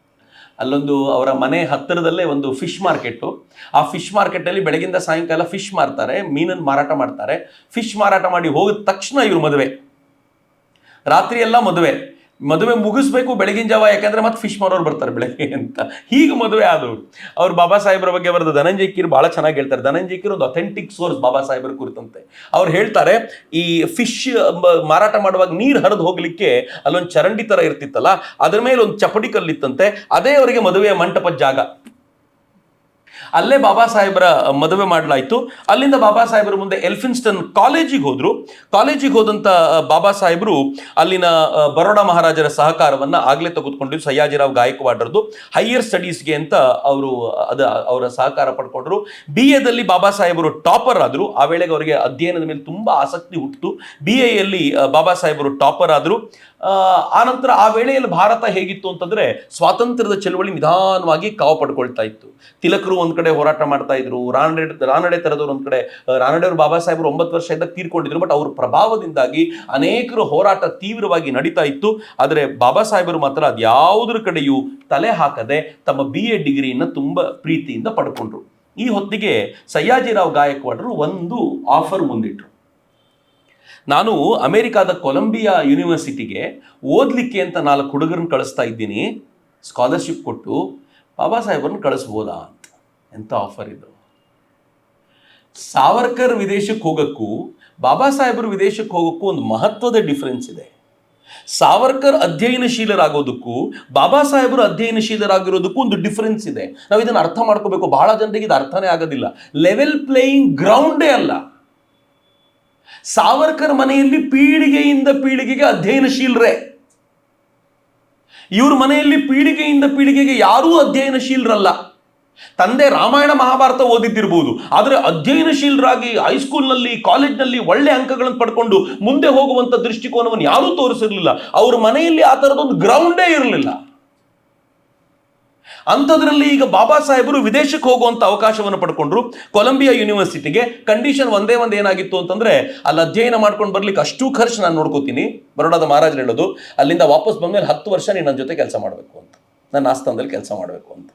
ಅಲ್ಲೊಂದು ಅವರ ಮನೆ ಹತ್ತಿರದಲ್ಲೇ ಒಂದು ಫಿಶ್ ಮಾರ್ಕೆಟು ಆ ಫಿಶ್ ಮಾರ್ಕೆಟಲ್ಲಿ ಬೆಳಗಿಂದ ಸಾಯಂಕಾಲ ಫಿಶ್ ಮಾರ್ತಾರೆ ಮೀನನ್ನು ಮಾರಾಟ ಮಾಡ್ತಾರೆ. ಫಿಶ್ ಮಾರಾಟ ಮಾಡಿ ಹೋಗಿದ ತಕ್ಷಣ ಇವರು ಮದುವೆ. ರಾತ್ರಿ ಎಲ್ಲ ಮದುವೆ. ಮದುವೆ ಮುಗಿಸ್ಬೇಕು ಬೆಳಗಿನ ಜಾವ, ಯಾಕಂದ್ರೆ ಮತ್ತೆ ಫಿಶ್ ಮಾರೋರು ಬರ್ತಾರೆ ಬೆಳಗ್ಗೆ ಅಂತ. ಹೀಗೆ ಮದುವೆ ಆದವು ಅವ್ರು ಬಾಬಾ ಸಾಹೇಬ್ರ ಬಗ್ಗೆ ಬರೆದ ಧನಂಜಯ ಕೀರ್ ಬಹಳ ಚೆನ್ನಾಗಿ ಹೇಳ್ತಾರೆ. ಧನಂಜಯ ಕೀರ್ ಒಂದು ಅಥೆಂಟಿಕ್ ಸೋರ್ಸ್ ಬಾಬಾ ಸಾಹೇಬ್ರ ಕುರಿತಂತೆ. ಅವ್ರು ಹೇಳ್ತಾರೆ, ಈ ಫಿಶ್ ಮಾರಾಟ ಮಾಡುವಾಗ ನೀರು ಹರಿದು ಹೋಗ್ಲಿಕ್ಕೆ ಅಲ್ಲೊಂದು ಚರಂಡಿ ತರ ಇರ್ತಿತ್ತಲ್ಲ, ಅದ್ರ ಮೇಲೆ ಒಂದು ಚಪಡಿ ಕಲ್ಲಿತ್ತಂತೆ, ಅದೇ ಅವರಿಗೆ ಮದುವೆಯ ಮಂಟಪದ ಜಾಗ. ಅಲ್ಲೇ ಬಾಬಾ ಸಾಹೇಬರ ಮದುವೆ ಮಾಡಲಾಯಿತು. ಅಲ್ಲಿಂದ ಬಾಬಾ ಸಾಹೇಬರ ಮುಂದೆ ಎಲ್ಫಿನ್ಸ್ಟನ್ ಕಾಲೇಜಿಗೆ ಹೋದ್ರು. ಕಾಲೇಜಿಗೆ ಹೋದಂಥ ಬಾಬಾ ಸಾಹೇಬರು ಅಲ್ಲಿನ ಬರೋಡ ಮಹಾರಾಜರ ಸಹಕಾರವನ್ನ ಆಗಲೇ ತೆಗೆದುಕೊಂಡು ಸಯ್ಯಾಜಿರಾವ್ ಗಾಯಕ್ವಾಡ್ರದ್ದು, ಹೈಯರ್ ಸ್ಟಡೀಸ್ಗೆ ಅಂತ ಅವರು, ಅದ, ಅವರ ಸಹಕಾರ ಪಡ್ಕೊಂಡ್ರು. ಬಿ ಎದಲ್ಲಿ ಬಾಬಾ ಸಾಹೇಬರು ಟಾಪರ್ ಆದರು. ಆ ವೇಳೆಗೆ ಅವರಿಗೆ ಅಧ್ಯಯನದ ಮೇಲೆ ತುಂಬಾ ಆಸಕ್ತಿ ಹುಟ್ಟಿತು. ಬಿ ಎಯಲ್ಲಿ ಬಾಬಾ ಸಾಹೇಬರು ಟಾಪರ್ ಆದರು. ಆನಂತರ ಆ ವೇಳೆಯಲ್ಲಿ ಭಾರತ ಹೇಗಿತ್ತು ಅಂತಂದರೆ ಸ್ವಾತಂತ್ರ್ಯದ ಚಳವಳಿ ನಿಧಾನವಾಗಿ ಕಾವು ಪಡ್ಕೊಳ್ತಾ ಇತ್ತು. ತಿಲಕರು ಒಂದು ಕಡೆ ಹೋರಾಟ ಮಾಡ್ತಾ ಇದ್ರು ರಾನಡೆ ರಾನಡೆ ತರದವ್ರು ಒಂದು ಕಡೆ ರಾನಡೆಯವರು ಬಾಬಾ ಸಾಹೇಬರು ಒಂಬತ್ತು ವರ್ಷ ಇದ್ದಾಗ ತೀರ್ಕೊಂಡಿದ್ರು ಬಟ್ ಅವ್ರ ಪ್ರಭಾವದಿಂದಾಗಿ ಅನೇಕರು ಹೋರಾಟ ತೀವ್ರವಾಗಿ ನಡೀತಾ ಇತ್ತು. ಆದರೆ ಬಾಬಾ ಸಾಹೇಬರು ಮಾತ್ರ ಅದ್ಯಾವುದ್ರ ಕಡೆಯೂ ತಲೆ ಹಾಕದೆ ತಮ್ಮ ಬಿ ಎ ಡಿಗ್ರಿಯನ್ನು ತುಂಬ ಪ್ರೀತಿಯಿಂದ ಪಡ್ಕೊಂಡ್ರು. ಈ ಹೊತ್ತಿಗೆ ಸಯ್ಯಾಜಿರಾವ್ ಗಾಯಕ್ವಾಡರು ಒಂದು ಆಫರ್ ಮುಂದಿಟ್ರು. ನಾನು ಅಮೆರಿಕಾದ ಕೊಲಂಬಿಯಾ ಯೂನಿವರ್ಸಿಟಿಗೆ ಓದಲಿಕ್ಕೆ ಅಂತ ನಾಲ್ಕು ಹುಡುಗರನ್ನ ಕಳಿಸ್ತಾ ಇದ್ದೀನಿ. ಸ್ಕಾಲರ್ಶಿಪ್ ಕೊಟ್ಟು ಬಾಬಾ ಸಾಹೇಬರನ್ನ ಕಳಿಸ್ಬೋದಾ ಅಂತ. ಎಂಥ ಆಫರ್ ಇದು? ಸಾವರ್ಕರ್ ವಿದೇಶಕ್ಕೆ ಹೋಗಕ್ಕೂ, ಬಾಬಾ ಸಾಹೇಬರು ವಿದೇಶಕ್ಕೆ ಹೋಗೋಕ್ಕೂ ಒಂದು ಮಹತ್ವದ ಡಿಫರೆನ್ಸ್ ಇದೆ. ಸಾವರ್ಕರ್ ಅಧ್ಯಯನಶೀಲರಾಗೋದಕ್ಕೂ, ಬಾಬಾ ಸಾಹೇಬರು ಅಧ್ಯಯನಶೀಲರಾಗಿರೋದಕ್ಕೂ ಒಂದು ಡಿಫರೆನ್ಸ್ ಇದೆ. ನಾವು ಇದನ್ನು ಅರ್ಥ ಮಾಡ್ಕೋಬೇಕು. ಬಹಳ ಜನರಿಗೆ ಇದು ಅರ್ಥನೇ ಆಗೋದಿಲ್ಲ. ಲೆವೆಲ್ ಪ್ಲೇಯಿಂಗ್ ಗ್ರೌಂಡೇ ಅಲ್ಲ. ಸಾವರ್ಕರ್ ಮನೆಯಲ್ಲಿ ಪೀಳಿಗೆಯಿಂದ ಪೀಳಿಗೆಗೆ ಅಧ್ಯಯನಶೀಲರೇ ಇವ್ರ ಮನೆಯಲ್ಲಿ ಪೀಳಿಗೆಯಿಂದ ಪೀಳಿಗೆಗೆ ಯಾರೂ ಅಧ್ಯಯನಶೀಲರಲ್ಲ ತಂದೆ ರಾಮಾಯಣ ಮಹಾಭಾರತ ಓದಿದ್ದಿರ್ಬೋದು, ಆದರೆ ಅಧ್ಯಯನಶೀಲರಾಗಿ ಹೈಸ್ಕೂಲ್ನಲ್ಲಿ ಕಾಲೇಜ್ನಲ್ಲಿ ಒಳ್ಳೆ ಅಂಕಗಳನ್ನು ಪಡ್ಕೊಂಡು ಮುಂದೆ ಹೋಗುವಂಥ ದೃಷ್ಟಿಕೋನವನ್ನು ಯಾರೂ ತೋರಿಸಿರಲಿಲ್ಲ. ಅವ್ರ ಮನೆಯಲ್ಲಿ ಆ ಥರದೊಂದು ಗ್ರೌಂಡೇ ಇರಲಿಲ್ಲ. ಅಂಥದ್ರಲ್ಲಿ ಈಗ ಬಾಬಾ ಸಾಹೇಬರು ವಿದೇಶಕ್ಕೆ ಹೋಗುವಂಥ ಅವಕಾಶವನ್ನು ಪಡ್ಕೊಂಡ್ರು. ಕೊಲಂಬಿಯಾ ಯೂನಿವರ್ಸಿಟಿಗೆ ಕಂಡೀಷನ್ ಒಂದೇ ಒಂದು ಏನಾಗಿತ್ತು ಅಂತಂದ್ರೆ ಅಲ್ಲಿ ಅಧ್ಯಯನ ಮಾಡ್ಕೊಂಡು ಬರ್ಲಿಕ್ಕೆ ಅಷ್ಟು ಖರ್ಚು ನಾನು ನೋಡ್ಕೋತೀನಿ. ಬರೋಡಾದ ಮಹಾರಾಜರು ಹೇಳೋದು, ಅಲ್ಲಿಂದ ವಾಪಸ್ ಬಂದ್ಮೇಲೆ ಹತ್ತು ವರ್ಷ ನೀನು ನನ್ನ ಜೊತೆ ಕೆಲಸ ಮಾಡಬೇಕು ಅಂತ. ನನ್ನ ಆಸ್ಥಾನದಲ್ಲಿ ಕೆಲಸ ಮಾಡಬೇಕು ಅಂತ.